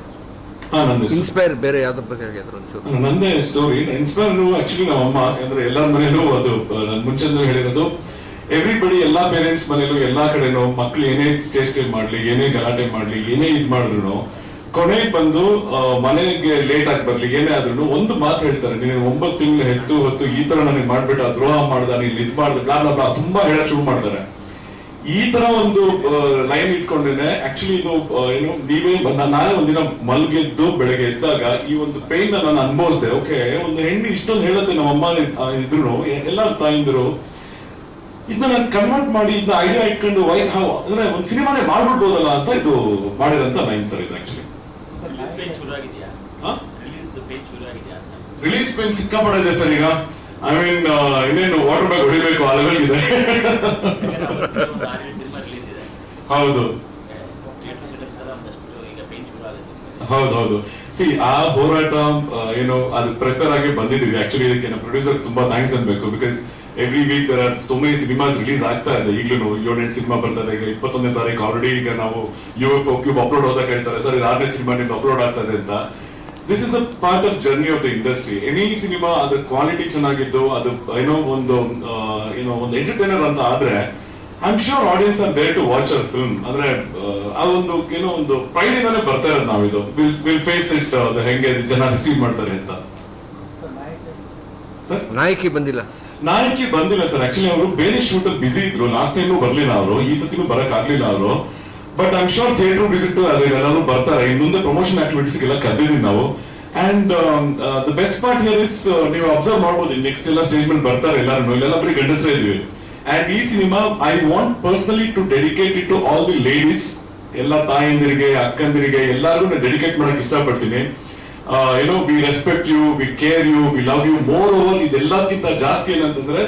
ಇನ್ಸ್ಪೈರ್ ಬೇರೆ ಯಾವ್ದ್ರ ಬಗ್ಗೆ ಹೇಳಿದ್ರು ಒಂಚೂರು? ನಂದೇ ಸ್ಟೋರಿ ಇನ್ಸ್ಪೈರ್ ಆಕ್ಚುಲಿ ನಮ್ಮ ಅಮ್ಮ ಅಂದ್ರೆ ಎಲ್ಲರ ಮನೇಲೂ ಅದು ನಾನು ಮುಂಚೆಂದು ಹೇಳಿರೋದು. ಎವ್ರಿಬಡಿ ಎಲ್ಲಾ ಪೇರೆಂಟ್ಸ್ ಮನೇಲೂ ಎಲ್ಲಾ ಕಡೆನೂ ಮಕ್ಳು ಏನೇ ಚೇಷ್ಟೆ ಮಾಡ್ಲಿ ಏನೇ ಗಲಾಟೆ ಮಾಡ್ಲಿ ಏನೇ ಇದ್ ಮಾಡಿದ್ರು ಕೊನೆಗೆ ಬಂದು ಮನೆಗೆ ಲೇಟ್ ಆಗಿ ಬರ್ಲಿ ಏನೇ ಆದ್ರೂ ಒಂದು ಮಾತು ಹೇಳ್ತಾರೆ. ನೀನು ಒಂಬತ್ತು ತಿಂಗಳು ಹೆತ್ತು ಹೊತ್ತು ಈ ತರ ನನಗೆ ಮಾಡ್ಬಿಟ್ಟು ಆ ದ್ರೋಹ ಮಾಡ್ದ ನೀನ್ ಇದ್ ಮಾಡ್ದ ಬ್ಲಾ ಬ್ಲಾ ತುಂಬಾ ಹೇಳಕ್ ಶುರು ಮಾಡ್ತಾರೆ. ಈ ತರ ಒಂದು ಲೈನ್ ಇಟ್ಕೊಂಡೇನೆ ಆಕ್ಚುಲಿ ಇದು ಏನು ನೀವೇ ನಾನೇ ಒಂದಿನ ಮಲ್ಗೆದ್ದು ಬೆಳಗ್ಗೆ ಎದ್ದಾಗ ಈ ಒಂದು ಪೇನ್ ನಾನು ಅನುಭವಿಸಿದೆ. ಓಕೆ ಒಂದು ಹೆಣ್ಣು ಇಷ್ಟೊಂದು ಹೇಳುತ್ತೆ ನಮ್ಮ ಅಮ್ಮ ಇದ್ರು ಎಲ್ಲ ತಾಯಿಂದರು ಇದನ್ನ ನಾನು ಕನ್ವರ್ಟ್ ಮಾಡಿ ಇದನ್ನ ಐಡಿಯಾ ಇಟ್ಕೊಂಡು ವೈ ಹಾವ್ ಅಂದ್ರೆ ಒಂದು ಸಿನಿಮಾನೇ ಮಾಡ್ಬಿಡ್ಬೋದಲ್ಲ ಅಂತ ಇದು ಮಾಡಿರಂತ ಲೈನ್ ಸರ್ ಇದು ಆಕ್ಚುಲಿ ರಿಲೀಸ್ ಪೇಜ್ ಸಿಕ್ಕಾಪಡ ಇದೆ ಪೇನ್ ಸರ್ ಈಗ. ಐ ಮೀನ್ ಇನ್ನೇನು ವಾಟರ್ ಬ್ಯಾಗ್ ಹೊಡಿಬೇಕು, ಆ ಲೆವೆಲ್ ಇದೆ. ಹೌದು. ಹೌದು ಹೌದು. ಸಿ ಆ ಹೋರಾಟ ಏನು, ಅದು ಪ್ರಿಪೇರ್ ಆಗಿ ಬಂದಿದ್ದೀವಿ. ಆಕ್ಚುಲಿ ಇದಕ್ಕೆ ನಮ್ಮ ಪ್ರೊಡ್ಯೂಸರ್ ತುಂಬಾ ಥ್ಯಾಂಕ್ಸ್ ಅನ್ಬೇಕು. Because every week there are so many cinemas release ಆಗ್ತಾ ಇದೆ. ಈಗಲೂ ಏಳೆಂಟು ಸಿನಿಮಾ ಬರ್ತಾ ಇದೆ. ಈಗ ಇಪ್ಪತ್ತೊಂದನೇ ತಾರೀಕು ಆಲ್ರೆಡಿ ಈಗ ನಾವು ಯು ಎಫ್ ಕ್ಯೂಬ್ ಅಪ್ಲೋಡ್ ಹೋದಾಗ ಹೇಳ್ತಾರೆ. ಸರ್ ಇದು ಆರನೇ ಸಿನಿಮಾ ನಿಮ್ಗೆ ಅಪ್ಲೋಡ್ ಆಗ್ತದೆ ಅಂತ. This is a part of journey of the industry any cinema ಅದ್ರ ಕ್ವಾಲಿಟಿ ಚೆನ್ನಾಗಿದ್ದು ಅದು ಏನೋ ಒಂದು ಏನೋ ಒಂದು ಎಂಟರ್ಟೈನರ್ ಅಂತ ಆದ್ರೆ I am sure audience are there to watch our film ಅಂದ್ರೆ ಆ ಒಂದು ಏನೋ ಒಂದು ಪ್ರೈಡ್ ಇಂದಾನೆ ಬರ್ತಾ ಇರೋದು ನಾವಿದು. ವಿಲ್ ವಿಲ್ ಫೇಸ್ ಇಟ್ ಅದು ಹೆಂಗೆ ಜನ ರಿಸೀವ್ ಮಾಡ್ತಾರೆ ಅಂತ. ಸರ್ ನಾಯಕಿ ಬಂದಿಲ್ಲ. ನಾಯಕಿ ಬಂದಿಲ್ಲ ಸರ್ ಆಕ್ಚುಲಿ ಅವರು ಬೇರೆ ಶೂಟ್ ಅಲ್ಲಿ ಬಿಸಿ ಇದ್ರು. ಲಾಸ್ಟ್ ಟೈಮ್ ಬರ್ಲಿಲ್ಲ ಅವರು. ಈ ಸತಿನೂ ಬರಕ್ ಆಗ್ಲಿಲ್ಲ ಅವರು. But I'm sure theatre visit ಎಲ್ಲರೂ ಬರ್ತಾರೆ. ಇನ್ನೊಂದು ಪ್ರಮೋಷನ್ ಆಕ್ಟಿವಿಟೀಸ್ ಎಲ್ಲ ಕರೆದಿದ್ದೀವಿ ನಾವು and the best part here is ನೀವು ಅಬ್ಸರ್ವ್ ಮಾಡ್ಬೋದು. ನೆಕ್ಸ್ಟ್ ಎಲ್ಲ ಸ್ಟೇಜ್ ಮೇಲೆ ಬರ್ತಾರೆ ಎಲ್ಲರೂ. ಎಲ್ಲ ಬರೀ ಗಂಡಸರೇ ಇದೀವಿ. ಅಂಡ್ ಈ cinema I want personally to dedicate it to all the ladies ಎಲ್ಲ ತಾಯಂದಿರಿಗೆ, ಅಕ್ಕಂದಿರಿಗೆ, ಎಲ್ಲರಿಗೂ ಡೆಡಿಕೇಟ್ ಮಾಡಕ್ ಇಷ್ಟಪಡ್ತೀನಿ. ಏನೋ we respect you we care you we love you moreover ಇದೆಲ್ಲಕ್ಕಿಂತ ಜಾಸ್ತಿ ಏನಂತಂದ್ರೆ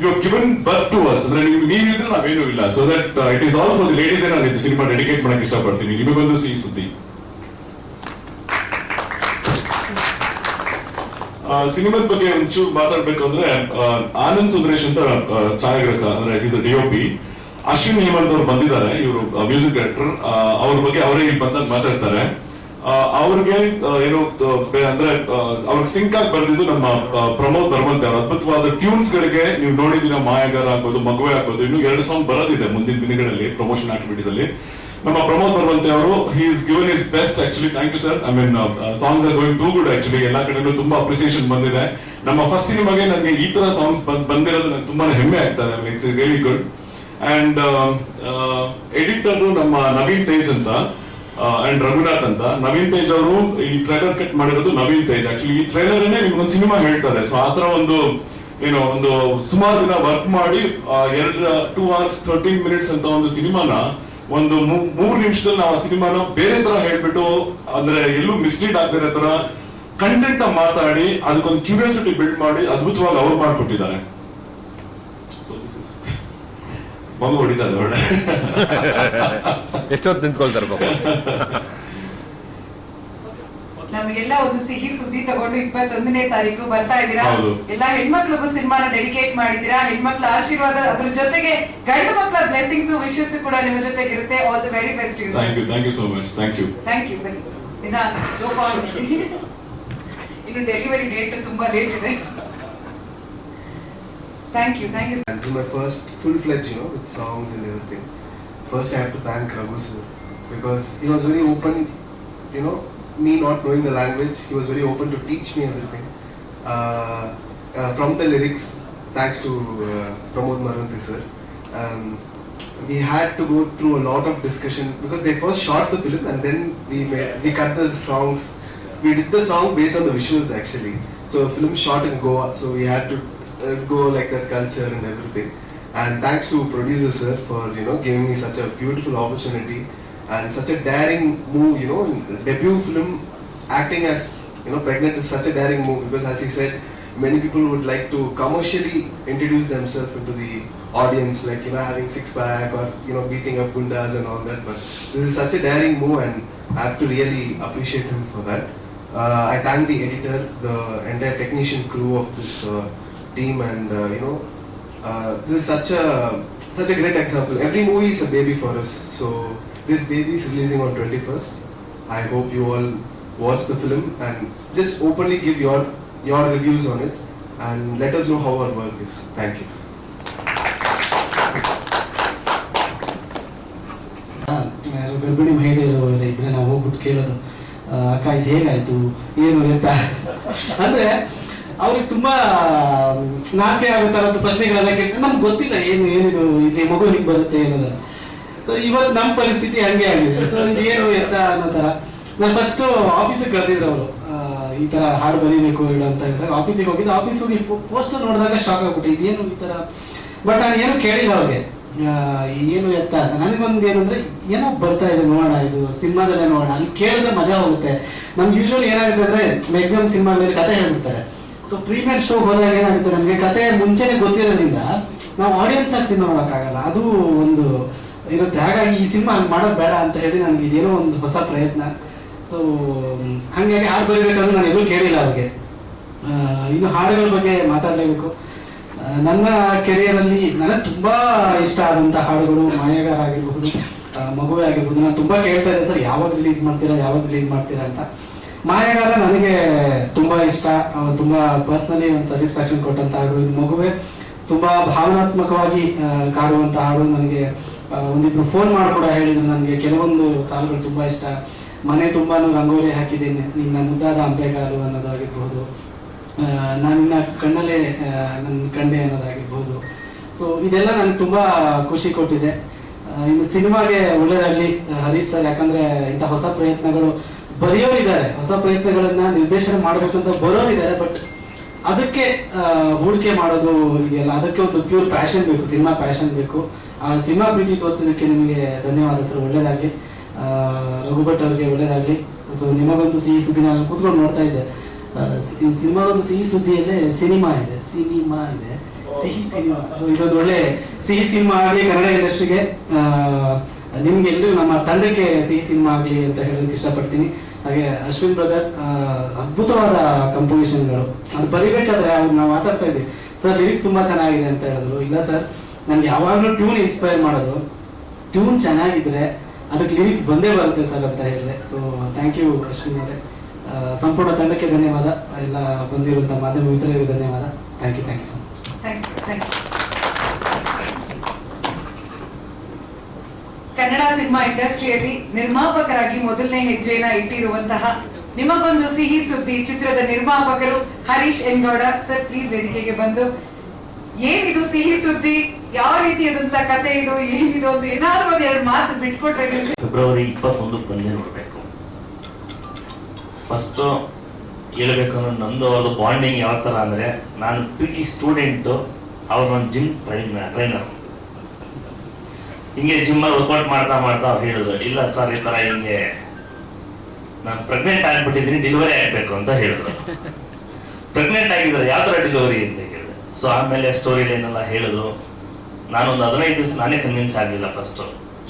you have given birth to us ಅಂದ್ರೆ ನಿಮ್ಗೆ ನೀವಿದ್ರೆ ನಾವೇನು ಇಲ್ಲ. So that it is all for the ladies ನಾನು ಇದು ಸಿನಿಮಾ ಡೆಡಿಕೇಟ್ ಮಾಡಕ್ಕೆ ಇಷ್ಟಪಡ್ತೀನಿ. ನಿಮಗೊಂದು ಸಿಹಿ ಸುದ್ದಿ. ಸಿನಿಮಾದ ಬಗ್ಗೆ ಒಂಚೂರು ಮಾತಾಡ್ಬೇಕು ಅಂದ್ರೆ ಆನಂದ್ ಸುಂದರೇಶ್ ಅಂತ ಛಾಯಾಗ್ರಹ, ಅಂದ್ರೆ is D O P Ashwin Hemanth ಅವ್ರು ಬಂದಿದ್ದಾರೆ, ಇವರು ಮ್ಯೂಸಿಕ್ ಡೈರೆಕ್ಟರ್ ಅವ್ರ ಬಗ್ಗೆ ಅವರೇ ಇಲ್ಲಿ ಬಂದಾಗ ಮಾತಾಡ್ತಾರೆ. ಅವ್ರಿಗೆ ಏನು ಅಂದ್ರೆ ಅವ್ರಿಗೆ ಸಿಂಕ್ ಆಗಿ ಬರೆದಿದ್ದು ನಮ್ಮ ಪ್ರಮೋದ್ ಬರ್ಮಂತೆ ಅವ್ರ. ಅದ್ಭುತವಾದ ಟ್ಯೂನ್ಸ್ ಗಳಿಗೆ ನೀವು ನೋಡಿದ್ದೀನ ಮಾಯಗಾರ ಆಗ್ಬೋದು, ಮಗುವೆ ಆಗ್ಬೋದು, ಇನ್ನು ಎರಡು ಸಾಂಗ್ ಬರೋದಿದೆ ಮುಂದಿನ ದಿನಗಳಲ್ಲಿ ಪ್ರಮೋಷನ್ ಆಕ್ಟಿವಿಟೀಸ್ ಅಲ್ಲಿ. ನಮ್ಮ ಪ್ರಮೋದ್ ಬರ್ಮಂತೆ ಅವರು he is given is best actually thank you sir I mean songs are going to good actually ಎಲ್ಲಾ ಕಡೆಗೂ ತುಂಬಾ ಅಪ್ರಿಸಿಯೇಷನ್ ಬಂದಿದೆ. ನಮ್ಮ ಫಸ್ಟ್ ಸಿನಿಮಾಗೆ ನನಗೆ ಈ ತರ ಸಾಂಗ್ಸ್ ಬಂದಿರೋದು ನನಗೆ ತುಂಬಾನೇ ಹೆಮ್ಮೆ ಆಗ್ತದೆ it's very good and editor ನಮ್ಮ ನವೀನ್ ತೇಜ್ ಅಂತ ಅಂಡ್ ರಘುನಾಥ್ ಅಂತ. ನವೀನ್ ತೇಜ್ ಅವರು ಈ ಟ್ರೈಲರ್ ಕಟ್ ಮಾಡಿರೋದು ನವೀನ್ ತೇಜ್ ಆಕ್ಚುಲಿ ಈ ಟ್ರೈಲರ್ ನಿಮ್ಗೊಂದು ಸಿನಿಮಾ ಹೇಳ್ತಾರೆ. ಸೊ ಆತರ ಒಂದು ಏನೋ ಒಂದು ಸುಮಾರು ದಿನ ವರ್ಕ್ ಮಾಡಿ ಎರಡು ಟೂ ಅವರ್ಸ್ ಥರ್ಟೀನ್ ಮಿನಿಟ್ಸ್ ಅಂತ ಒಂದು ಸಿನಿಮಾನ ಒಂದು ಮೂರು ನಿಮಿಷದಲ್ಲಿ ನಾವು ಆ ಸಿನಿಮಾನ ಬೇರೆ ತರ ಹೇಳ್ಬಿಟ್ಟು, ಅಂದ್ರೆ ಎಲ್ಲೂ ಮಿಸ್ಲೀಡ್ ಆಗದಿರೋ ತರ ಕಂಟೆಂಟ್ ಮಾತಾಡಿ, ಅದಕ್ಕೊಂದು ಕ್ಯೂರಿಯಾಸಿಟಿ ಬಿಲ್ಡ್ ಮಾಡಿ ಅದ್ಭುತವಾಗಿ ಅವ್ರು ಮಾಡ್ಕೊಟ್ಟಿದ್ದಾರೆ. ಮಗು ಹೊಡಿತಾರೆ ಹೊರಡೆ ಎಷ್ಟೊತ್ತು ನಿಂತ್ಕೊಳ್ತಾರೆ ಪಾಪ ನಮಗೆಲ್ಲ ಒಂದು ಸಿಹಿ ಸುದ್ದಿ ತಗೊಂಡು ಇಪ್ಪತ್ತೊಂದನೇ ತಾರೀಕು ಬರ್ತಾ ಇದ್ದೀರಾ? ಹೌದು. ಎಲ್ಲಾ ಹೆಣ್ಮಕ್ಳಿಗೂ ಸಿನಿಮಾನ ಡೆಡಿಕೇಟ್ ಮಾಡಿದೀರಾ ಹೆಣ್ಮಕ್ಳ ಆಶೀರ್ವಾದ ಅದ್ರ ಜೊತೆಗೆ ಗಂಡು ಮಕ್ಕಳ ಬ್ಲೆಸಿಂಗ್ಸ್ ವಿಶಸ್ ಕೂಡ ನಿಮ್ಮ ಜೊತೆಗೆ ಇರುತ್ತೆ all the very best thank you thank you so much thank you thank you ಬನ್ನಿ. ನಿಧಾನ ಜೋಪಾನ ಇನ್ನು ಡೆಲಿವರಿ ಡೇಟ್ ತುಂಬಾ ಲೇಟ್ ಇದೆ. Thank you, thank you. Sir. This is my first full-fledged, you know, with songs and everything. First, I have to thank Raghu sir because he was very open, you know, me not knowing the language, he was very open to teach me everything. Uh, uh, from the lyrics, thanks to uh, Pramod sir, um, we had to go through a lot of discussion because they first shot the film and then we made, we cut the songs. We did the song based on the visuals actually. So a film shot in Goa, so we had to go like that culture and everything. And thanks to producer sir for you know giving me such a beautiful opportunity and such a daring move. You know, debut film acting as you know pregnant is such a daring move because as he said, many people would like to commercially introduce themselves into the audience, like you know having six pack or you know beating up gundas and all that. But this is such a daring move, and I have to really appreciate him for that. Uh, I thank the editor, the entire technician crew of this uh, team, and uh, you know, uh, this is such a such a great example. Every movie is a baby for us. So this baby is releasing on 21st. I hope you all watch the film and just openly give your your reviews on it and let us know how our work is. Thank you. ಯಾರು ಗರ್ಭಿಣಿ ಮಹಿಳೆಯರು ಎಲ್ಲ ಇದ್ರೆ ನಾವು ಹೋಗ್ಬಿಟ್ಟು ಕೇಳೋದು ಆ, ಅಕ್ಕ ಇದು ಹೇಗಾಯ್ತು ಏನು ಅಂತ ಅಂದ್ರೆ ಅವ್ರಿಗೆ ತುಂಬಾ ನಾಚಿಕೆ ಆಗೋ ಪ್ರಶ್ನೆಗಳೆಲ್ಲ ಕೇಳಿ ನಮ್ಗೆ ಗೊತ್ತಿಲ್ಲ ಏನು, ಏನಿದು ಇಲ್ಲಿ ಮಗು ಹಿಂಗೆ ಬರುತ್ತೆ ಏನದ ಸೊ ಇವತ್ತು ನಮ್ಮ ಪರಿಸ್ಥಿತಿ ಹಂಗೆ ಆಗಿದೆ. ಸೊ ಇದೇನು ಎತ್ತ ಅನ್ನೋ ಥರ. ನಾನು ಫಸ್ಟ್ ಆಫೀಸಿಗೆ ಕರೆದಿದ್ರು ಅವರು. ಈ ಥರ ಹಾಡು ಬರೀಬೇಕು ಹೇಳು ಅಂತ ಹೇಳಿದಾಗ ಆಫೀಸಿಗೆ ಹೋಗಿದ್ದು. ಆಫೀಸ್ ಹೋಗಿ ಪೋಸ್ಟರ್ ನೋಡಿದಾಗ ಶಾಕ್ ಆಗ್ಬಿಟ್ಟು ಇದೇನು ಈ ಥರ? ಬಟ್ ನಾನು ಏನು ಕೇಳಿಲ್ಲ ಅವ್ರಿಗೆ. ಏನು ಎತ್ತ ಅಂತ. ನನಗೊಂದು ಏನಂದ್ರೆ, ಏನೋ ಬರ್ತಾ ಇದೆ, ನೋಡೋಣ ಇದು. ಸಿನಿಮಾದಲ್ಲೇ ನೋಡೋಣ. ಅಲ್ಲಿ ಕೇಳಿದ್ರೆ ಮಜಾ ಹೋಗುತ್ತೆ. ನಮ್ಗೆ ಯೂಶ್ವಲಿ ಏನಾಗುತ್ತೆ ಅಂದ್ರೆ ಮ್ಯಾಕ್ಸಿಮಮ್ ಸಿನಿಮಾ ಮೇಲೆ ಕತೆ ಹೇಳ್ಬಿಡ್ತಾರೆ. ಸೊ ಪ್ರೀಮಿಯರ್ ಶೋ ಹೋದಾಗ ಏನಾಗುತ್ತೆ? ನಮಗೆ ಕತೆ ಮುಂಚೆನೆ ಗೊತ್ತಿರೋದ್ರಿಂದ ನಾವು ಆಡಿಯನ್ಸ್ ಆಗಿ ಸಿನಿಮಾ ಮಾಡೋಕ್ಕಾಗಲ್ಲ ಅದು ಒಂದು ಇರುತ್ತೆ. ಹಾಗಾಗಿ ಈ ಸಿನಿಮಾ ಹಂಗೆ ಮಾಡೋದು ಬೇಡ ಅಂತ ಹೇಳಿ ನನಗೆ ಇದೇನೋ ಒಂದು ಹೊಸ ಪ್ರಯತ್ನ. ಸೊ ಹಾಗಾಗಿ ಹಾಡು ಬರೀಬೇಕಾದ್ರೆ ನಾನು ಎಲ್ಲೂ ಕೇಳಿಲ್ಲ ಅವ್ರಿಗೆ. ಇನ್ನು ಹಾಡುಗಳ ಬಗ್ಗೆ ಮಾತಾಡಲೇಬೇಕು. ನನ್ನ ಕೆರಿಯರಲ್ಲಿ ನನಗೆ ತುಂಬಾ ಇಷ್ಟ ಆದಂಥ ಹಾಡುಗಳು ಮಾಯಗಾರ ಆಗಿರಬಹುದು ಮಗುವೆ ಆಗಿರ್ಬೋದು ನಾನು ತುಂಬಾ ಕೇಳ್ತಾ ಇದ್ದೆ, ಸರ್, ಯಾವಾಗ ರಿಲೀಸ್ ಮಾಡ್ತೀರಾ? ಯಾವಾಗ ರಿಲೀಸ್ ಮಾಡ್ತೀರಾ? ಅಂತ. ಮಾಯಗಾರ ನನಗೆ ತುಂಬಾ ಇಷ್ಟ. ತುಂಬಾ ಪರ್ಸ್ನಲಿ ಒಂದು ಸ್ಯಾಟಿಸ್ಫ್ಯಾಕ್ಷನ್ ಕೊಟ್ಟಂತ ಹಾಡು. ಇದು ಮಗುವೆ ತುಂಬಾ ಭಾವನಾತ್ಮಕವಾಗಿ ಕಾಡುವಂತ ಹಾಡು ನನಗೆ ಒಂದಿಬ್ರು ಫೋನ್ ಮಾಡಿ ಕೂಡ ಹೇಳಿದ್ರು. ನನಗೆ ಕೆಲವೊಂದು ಸಾಲುಗಳು ತುಂಬಾ ಇಷ್ಟ. ಮನೆ ತುಂಬಾನು ರಂಗೋಲಿ ಹಾಕಿದ್ದೇನೆ. ನಿನ್ನ ಮುದ್ದಾದ ಅಂಬೆಗಾಲು ಅನ್ನೋದಾಗಿರ್ಬೋದು. ನನ್ನ ಕಣ್ಣಲ್ಲೇ ನನ್ನ ಕಂಡೆ ಅನ್ನೋದಾಗಿರ್ಬೋದು. ಸೊ ಇದೆಲ್ಲ ನನಗೆ ತುಂಬಾ ಖುಷಿ ಕೊಟ್ಟಿದೆ. ಇನ್ನು ಸಿನಿಮಾಗೆ ಒಳ್ಳೇದಾಗ್ಲಿ ಹರೀಶ್ ಸರ್. ಯಾಕಂದ್ರೆ ಇಂಥ ಹೊಸ ಪ್ರಯತ್ನಗಳು ಬರೆಯೋರಿದ್ದಾರೆ ಹೊಸ ಪ್ರಯತ್ನಗಳನ್ನ ನಿರ್ದೇಶನ ಮಾಡಬೇಕು ಅಂತ ಬರೋರಿದ್ದಾರೆ ಬಟ್ ಅದಕ್ಕೆ ಹೂಡಿಕೆ ಮಾಡೋದು ಇದೆಯಲ್ಲ, ಅದಕ್ಕೆ ಒಂದು ಪ್ಯೂರ್ ಪ್ಯಾಷನ್ ಬೇಕು ಸಿನಿಮಾ ಪ್ಯಾಷನ್ ಬೇಕು. ಆ ಸಿನಿಮಾ ಪ್ರೀತಿ ತೋರಿಸೋದಕ್ಕೆ ನಿಮಗೆ ಧನ್ಯವಾದ ಸರ್, ಒಳ್ಳೇದಾಗ್ಲಿ. ರಘುಭಟ್ ಅವ್ರಿಗೆ ಒಳ್ಳೇದಾಗ್ಲಿ. ಸೊ ನಿಮಗೊಂದು ಸಿಹಿ ಸುದ್ದಿ ನಾನು ಕೂತ್ಕೊಂಡು ನೋಡ್ತಾ ಇದ್ದೆ. ಈ ಸಿನಿಮಾಗೊಂದು ಸಿಹಿ ಸುದ್ದಿಯಲ್ಲೇ ಸಿನಿಮಾ ಇದೆ ಸಿನಿಮಾ ಇದೆ. ಸಿಹಿ ಸಿನಿಮಾ. ಇದೊಂದು ಒಳ್ಳೆ ಸಿಹಿ ಸಿನಿಮಾ ಆಗಲಿ ಕನ್ನಡ ಇಂಡಸ್ಟ್ರಿಗೆ. ನಿಮ್ಗೆಲ್ಲೂ ನಮ್ಮ ತಂಡಕ್ಕೆ ಸಿಹಿ ಸಿನಿಮಾ ಆಗಲಿ ಅಂತ ಹೇಳೋದಕ್ಕೆ ಇಷ್ಟಪಡ್ತೀನಿ. ಹಾಗೆ ಅಶ್ವಿನ್ ಬ್ರದರ್ ಅದ್ಭುತವಾದ ಕಂಪೋಸಿಷನ್ಗಳು ಅದು ಬರಿಬೇಕಾದ್ರೆ ನಾವು ಮಾತಾಡ್ತಾ ಇದ್ವಿ. ಸರ್ ಲಿರಿಕ್ಸ್ ತುಂಬಾ ಚೆನ್ನಾಗಿದೆ ಅಂತ ಹೇಳಿದ್ರು. ಇಲ್ಲ ಸರ್, ನನ್ಗೆ ಯಾವಾಗಲೂ ಟ್ಯೂನ್ ಇನ್ಸ್ಪೈರ್ ಮಾಡೋದು. ಟ್ಯೂನ್ ಚೆನ್ನಾಗಿದ್ರೆ ಅದಕ್ಕೆ ಲಿರಿಕ್ಸ್ ಬಂದೇ ಬರುತ್ತೆ ಸರ್ ಅಂತ ಹೇಳಿದೆ. ಸೊ ಥ್ಯಾಂಕ್ ಯು ಅಶ್ವಿನ್ ಅವರೇ. ಸಂಪೂರ್ಣ ತಂಡಕ್ಕೆ ಧನ್ಯವಾದ. ಎಲ್ಲ ಬಂದಿರುವಂಥ ಮಾಧ್ಯಮ ಮಿತ್ರರಿಗೆ ಧನ್ಯವಾದ. Thank you thank you so much thank you thank you Kannada cinema ಇಂಡಸ್ಟ್ರಿಯಲ್ಲಿ ನಿರ್ಮಾಪಕರಾಗಿ ಮೊದಲನೇ ಹೆಜ್ಜೆಯನ್ನ ಇಟ್ಟಿರುವಂತಹ ನಿಮಗೊಂದು ಸಿಹಿ ಸುದ್ದಿ ಚಿತ್ರದ ನಿರ್ಮಾಪಕರು ಹರೀಶ್ ಎನ್ಗೌಡ ಸರ್ ಪ್ಲೀಸ್ ವೇದಿಕೆಗೆ ಬಂದು, ಏನಿದು ಸಿಹಿ ಸುದ್ದಿ? ಯಾವ ರೀತಿಯಾದಂತ ಕತೆ ಇದು? ಏನಿದು ಅಂತ ಏನಾದ್ರೂ ಒಂದ್ ಎರಡು ಮಾತು ಬಿಟ್ಕೊಟ್ರೆ ಫೆಬ್ರವರಿ ಇಪ್ಪತ್ತೊಂದು ಬಂದೇ ನೋಡ್ಬೇಕು. ಫಸ್ಟ್ ಹೇಳ್ಬೇಕಂದ್ರೆ ನಂದು ಅವ್ರದ್ದು ಬಾಂಡಿಂಗ್ ಯಾವ ಥರ ಅಂದರೆ, ನಾನು ಪಿ ಟಿ ಸ್ಟೂಡೆಂಟ್ ಅವ್ರ ನನ್ನ ಜಿಮ್ ಟ್ರೈನ್ ಟ್ರೈನರ್ ಹಿಂಗೆ ಜಿಮ್ಮಲ್ಲಿ ವರ್ಕೌಟ್ ಮಾಡ್ತಾ ಮಾಡ್ತಾ ಅವ್ರು ಇಲ್ಲ ಸರ್ ಈ ಥರ ಹಿಂಗೆ ನಾನು ಪ್ರೆಗ್ನೆಂಟ್ ಆಗಿಬಿಟ್ಟಿದ್ದೀನಿ ಡೆಲಿವರಿ ಆಗಬೇಕು ಅಂತ ಹೇಳಿದ್ರು. ಪ್ರೆಗ್ನೆಂಟ್ ಆಗಿದ್ದಾರೆ, ಯಾವ ಥರ ಡೆಲಿವರಿ ಅಂತ ಹೇಳಿದ್ರು. ಸೊ ಆಮೇಲೆ ಸ್ಟೋರಿ ಏನೆಲ್ಲ ಹೇಳಿದ್ರು. ನಾನೊಂದು ಹದಿನೈದು ದಿವಸ, ನಾನೇ ಕನ್ವಿನ್ಸ್ ಆಗಲಿಲ್ಲ ಫಸ್ಟು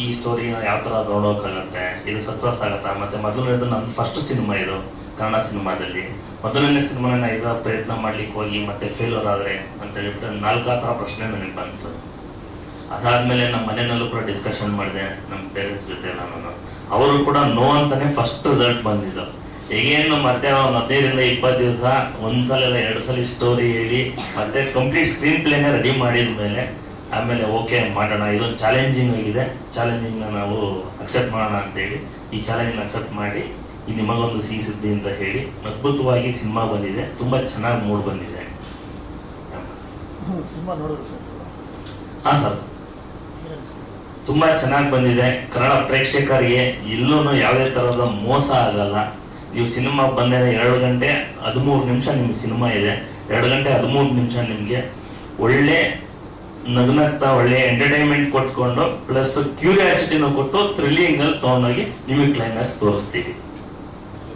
ಈ ಸ್ಟೋರಿನ ಯಾವ ಥರ ನೋಡೋಕ್ಕಾಗತ್ತೆ ಇದು ಸಕ್ಸಸ್ ಆಗುತ್ತಾ? ಮತ್ತೆ ಮೊದಲನೇದು ನನ್ನ ಫಸ್ಟ್ ಸಿನಿಮಾ ಇದು, ಕನ್ನಡ ಸಿನಿಮಾದಲ್ಲಿ ಮೊದಲನೇ ಸಿನಿಮಾನ ಇದರ ಪ್ರಯತ್ನ ಮಾಡ್ಲಿಕ್ಕೆ ಹೋಗಿ, ಮತ್ತೆ ಫೇಲ್ಯೂರ್ ಆದರೆ ಅಂತ ಹೇಳ್ಬಿಟ್ಟು ನಾಲ್ಕು ಥರ ಪ್ರಶ್ನೆ ನನಗೆ ಬಂತು. ಅದಾದ್ಮೇಲೆ ನಮ್ಮ ಮನೆಯಲ್ಲೂ ಕೂಡ ಡಿಸ್ಕಷನ್ ಮಾಡಿದೆ ನಮ್ಮ ಪೇರೆಂಟ್ಸ್ ಜೊತೆ ನಾನು ಅವರು ಕೂಡ ನೋ ಅಂತಾನೆ ಫಸ್ಟ್ ರಿಸಲ್ಟ್ ಬಂದಿದ್ದು. ಈಗೇನು ಮತ್ತೆ ಒಂದು ಹದಿನೈದರಿಂದ ಇಪ್ಪತ್ತು ದಿವಸ ಒಂದ್ಸಲ ಎಲ್ಲ ಎರಡು ಸಲ ಸ್ಟೋರಿ ಹೇಳಿ ಮತ್ತೆ ಕಂಪ್ಲೀಟ್ ಸ್ಕ್ರೀನ್ ಪ್ಲೇನೇ ರೆಡಿ ಮಾಡಿದ ಮೇಲೆ ಆಮೇಲೆ ಓಕೆ ಮಾಡೋಣ ಇದೊಂದು ಚಾಲೆಂಜಿಂಗ್ ಆಗಿದೆ. ಚಾಲೆಂಜಿಂಗ್ನ ನಾವು ಅಕ್ಸೆಪ್ಟ್ ಮಾಡೋಣ ಅಂತೇಳಿ ಈ ಚಾಲೆಂಜ್ನ ಅಕ್ಸೆಪ್ಟ್ ಮಾಡಿ ಈ ನಿಮಗೊಂದು ಸಿಹಿ ಸುದ್ದಿ ಅಂತ ಹೇಳಿ ಅದ್ಭುತವಾಗಿ ಸಿನಿಮಾ ಬಂದಿದೆ. ತುಂಬ ಚೆನ್ನಾಗಿ ಮೂಡ್ ಬಂದಿದೆ. ಸಿನಿಮಾ ನೋಡೋದು ಸರ್ ಹಾಂ ಸರ್. ತುಂಬಾ ಚೆನ್ನಾಗಿ ಬಂದಿದೆ. ಕನ್ನಡ ಪ್ರೇಕ್ಷಕರಿಗೆ ಎಲ್ಲೂ ಯಾವುದೇ ತರಹದ ಮೋಸ ಆಗಲ್ಲ. ನೀವು ಸಿನಿಮಾ ಬಂದರೆ ಎರಡು ಗಂಟೆ ಹದಿಮೂರು ನಿಮಿಷ ನಿಮ್ಗೆ ಸಿನಿಮಾ ಇದೆ. ಎರಡು ಗಂಟೆ ಹದಿಮೂರು ನಿಮಿಷ ನಿಮಗೆ ಒಳ್ಳೆ ನಗ್ನಗ್ತಾ ಒಳ್ಳೆ ಎಂಟರ್ಟೈನ್ಮೆಂಟ್ ಕೊಟ್ಕೊಂಡು ಪ್ಲಸ್ ಕ್ಯೂರಿಯಾಸಿಟಿನೂ ಕೊಟ್ಟು ಥ್ರಿಲ್ಲಿಂಗ್ ಅಲ್ಲಿ ತಗೊಂಡೋಗಿ ನಿಮಗೆ ಕ್ಲೈಮ್ಯಾಕ್ಸ್ ತೋರಿಸ್ತೀವಿ.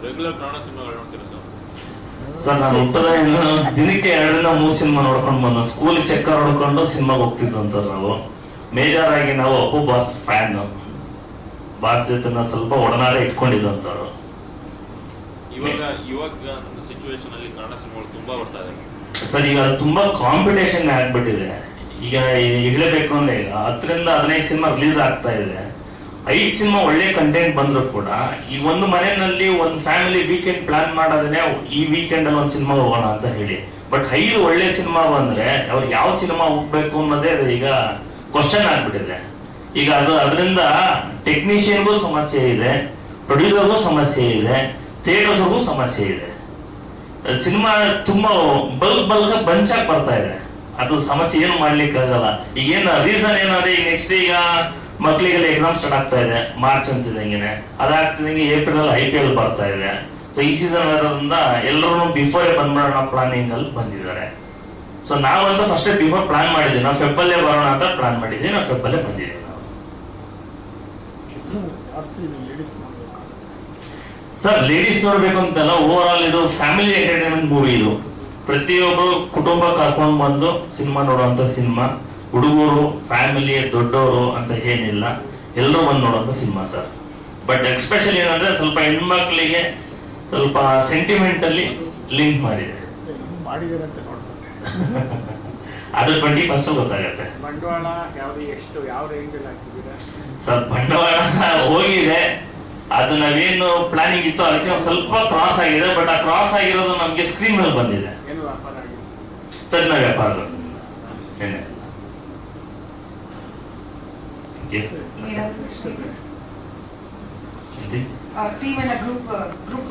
ಸರ್? ಸರ್ ನಾನು ಹುಟ್ಟದ ದಿನಕ್ಕೆ ಎರಡರಿಂದ ಮೂರು ಸಿನಿಮಾ ನೋಡ್ಕೊಂಡು ಬಂದ. ಸ್ಕೂಲ್ ಚಕ್ಕರ್ ಹೊಡ್ಕೊಂಡು ಸಿನಿಮಾಗೆ ಹೋಗ್ತಿದ್ದಂತ ನಾವು. ಮೇಜರ್ ಆಗಿ ನಾವು ಅಪ್ಪು ಬಾಸ್ ಫ್ಯಾನ್. ಬಾಸ್ ಜೊತೆ ನಾನು ಸ್ವಲ್ಪ ಒಡನಾಡ ಇಟ್ಕೊಂಡಿದ್ದಂತವ್ರು ಇವಾಗ ಇವಾಗ ಸಿಚುವೇಶನ್ ಅಲ್ಲಿ ಕನ್ನಡ ಸಿನಿಮಾಗಳು ತುಂಬಾ ಬರ್ತಾ ಇದೆ. ಸರ್ ಈಗ ತುಂಬಾ ಕಾಂಪಿಟೇಷನ್ ಆಗ್ಬಿಟ್ಟಿದೆ. ಈಗ ಹೇಳಬೇಕು ಅಂದ್ರೆ ಈಗ ಹತ್ತರಿಂದ ಹದಿನೈದು ಸಿನಿಮಾ ರಿಲೀಸ್ ಆಗ್ತಾ ಇದೆ. ಐದು ಸಿನಿಮಾ ಒಳ್ಳೆ ಕಂಟೆಂಟ್ ಬಂದ್ರು ಕೂಡ ಈ ಒಂದು ಮನೆಯಲ್ಲಿ ಒಂದು ಫ್ಯಾಮಿಲಿ ವೀಕೆಂಡ್ ಪ್ಲಾನ್ ಮಾಡೋದನ್ನೇ ಈ ವೀಕೆಂಡ್ ಅಲ್ಲಿ ಒಂದು ಸಿನಿಮಾ ಹೋಗೋಣ ಅಂತ ಹೇಳಿ. ಬಟ್ ಐದು ಒಳ್ಳೆ ಸಿನಿಮಾ ಬಂದ್ರೆ ಅವ್ರು ಯಾವ ಸಿನಿಮಾ ಹೋಗ್ಬೇಕು ಅನ್ನೋದೇ ಈಗ ಕ್ವಶನ್ ಆಗ್ಬಿಟ್ಟಿದೆ. ಈಗ ಅದು ಅದರಿಂದ ಟೆಕ್ನಿಷಿಯನ್ಗೂ ಸಮಸ್ಯೆ ಇದೆ ಪ್ರೊಡ್ಯೂಸರ್ಗೂ ಸಮಸ್ಯೆ ಇದೆ ಥಿಯೇಟರ್ಸ್ಗೂ ಸಮಸ್ಯೆ ಇದೆ. ಸಿನಿಮಾ ತುಂಬಾ ಬಲ್ಕ್ ಬಲ್ಕ್ ಬಂಚಾಗಿ ಬರ್ತಾ ಇದೆ. ಅದು ಸಮಸ್ಯೆ ಏನು ಮಾಡ್ಲಿಕ್ಕೆ ಆಗಲ್ಲ. ಈಗ ಏನು ರೀಸನ್ ಏನಂದ್ರೆ ಈಗ ನೆಕ್ಸ್ಟ್ ಈಗ ಮಕ್ಳಿಗೆಲ್ಲ ಎಕ್ಸಾಮ್ ಸ್ಟಾರ್ಟ್ ಆಗ್ತಾ ಇದೆ ಮಾರ್ಚ್ ಅಂತಿದಂಗೆ ಅದಾಗ್ತಿದಂಗೆ ಏಪ್ರಿಲ್ ಐ ಪಿ ಎಲ್ ಬರ್ತಾ ಇದೆ. ಸೊ ಈ ಸೀಸನ್ ಇರೋದ್ರಿಂದ ಎಲ್ಲರೂ ಬಿಫೋರ್ ಬಂದ್ಬಿಡೋಣ ಪ್ಲಾನಿಂಗ್ ಅಲ್ಲಿ ಬಂದಿದ್ದಾರೆ. ಸೊ ನಾವಂತೂ ಫಸ್ಟ್ ಬಿಫೋರ್ ಪ್ಲಾನ್ ಮಾಡಿದ್ವಿ. ನಾವು ಫೆಬ್ಬಲ್ಲೇ ಬರೋಣ ಅಂತ ಪ್ಲಾನ್ ಮಾಡಿದ್ವಿ. ನಾವು ಫೆಬ್ಬಲ್ಲೇ ಬಂದಿದ್ದೀವಿ ನಾವು ಸರ್ ಲೇಡೀಸ್ ನೋಡ್ಬೇಕು. ಅಂತಲ್ಲ ಓವರ್ ಆಲ್ ಇದು ಫ್ಯಾಮಿಲಿ ಎಂಟರ್ಟೈನ್ಮೆಂಟ್ ಮೂವಿ ಇದು. ಪ್ರತಿಯೊಬ್ಬರು ಕುಟುಂಬ ಕರ್ಕೊಂಡು ಬಂದು ಸಿನಿಮಾ ನೋಡುವಂತ ಸಿನಿಮಾ ಹುಡುಗರು ಫ್ಯಾಮಿಲಿ ದೊಡ್ಡವರು ಅಂತ ಏನಿಲ್ಲ. ಎಲ್ಲರೂ ಬಂದು ನೋಡುವಂತ ಸಿನಿಮಾ ಸರ್ ಬಟ್ ಎಕ್ಸ್ಪೆಷಲ್ ಏನಂದ್ರೆ ಸ್ವಲ್ಪ ಹೆಣ್ಮಕ್ಳಿಗೆ ಸ್ವಲ್ಪ ಸೆಂಟಿಮೆಂಟಲ್ಲಿ ಲಿಂಕ್ ಮಾಡಿದೆ ನೋಡ್ತಾರೆ ಅದು ಟ್ವೆಂಟಿ ಫಸ್ಟ್ ಗೊತ್ತಾಗತ್ತೆ. ಬಂಡವಾಳ ಯಾವ್ದು ಎಷ್ಟು ಯಾವ ರೇಂಜಲ್ಲಿ ಹಾಕಿದ್ದೀರಾ? ಸರ್ ಬಂಡವಾಳ ಹೋಗಿದೆ. ಅದು ನಾವೇನು ಪ್ಲಾನಿಂಗ್ ಇತ್ತು ಅದಕ್ಕೆ ಒಂದು ಸ್ವಲ್ಪ ಕ್ರಾಸ್ ಆಗಿದೆ ಬಟ್ ಆ ಕ್ರಾಸ್ ಆಗಿರೋದು ನಮ್ಗೆ ಸ್ಕ್ರೀನ್ ಮೇಲೆ ಬಂದಿದೆ. ಏನು ವ್ಯಾಪಾರ ಆಗಿದೆ ಸರ್ ನಾವು ವ್ಯಾಪಾರ ಏನೇ? ಟೀಮ್ ಎಲ್ಲ ಗ್ರೂಪ್ ಗ್ರೂಪ್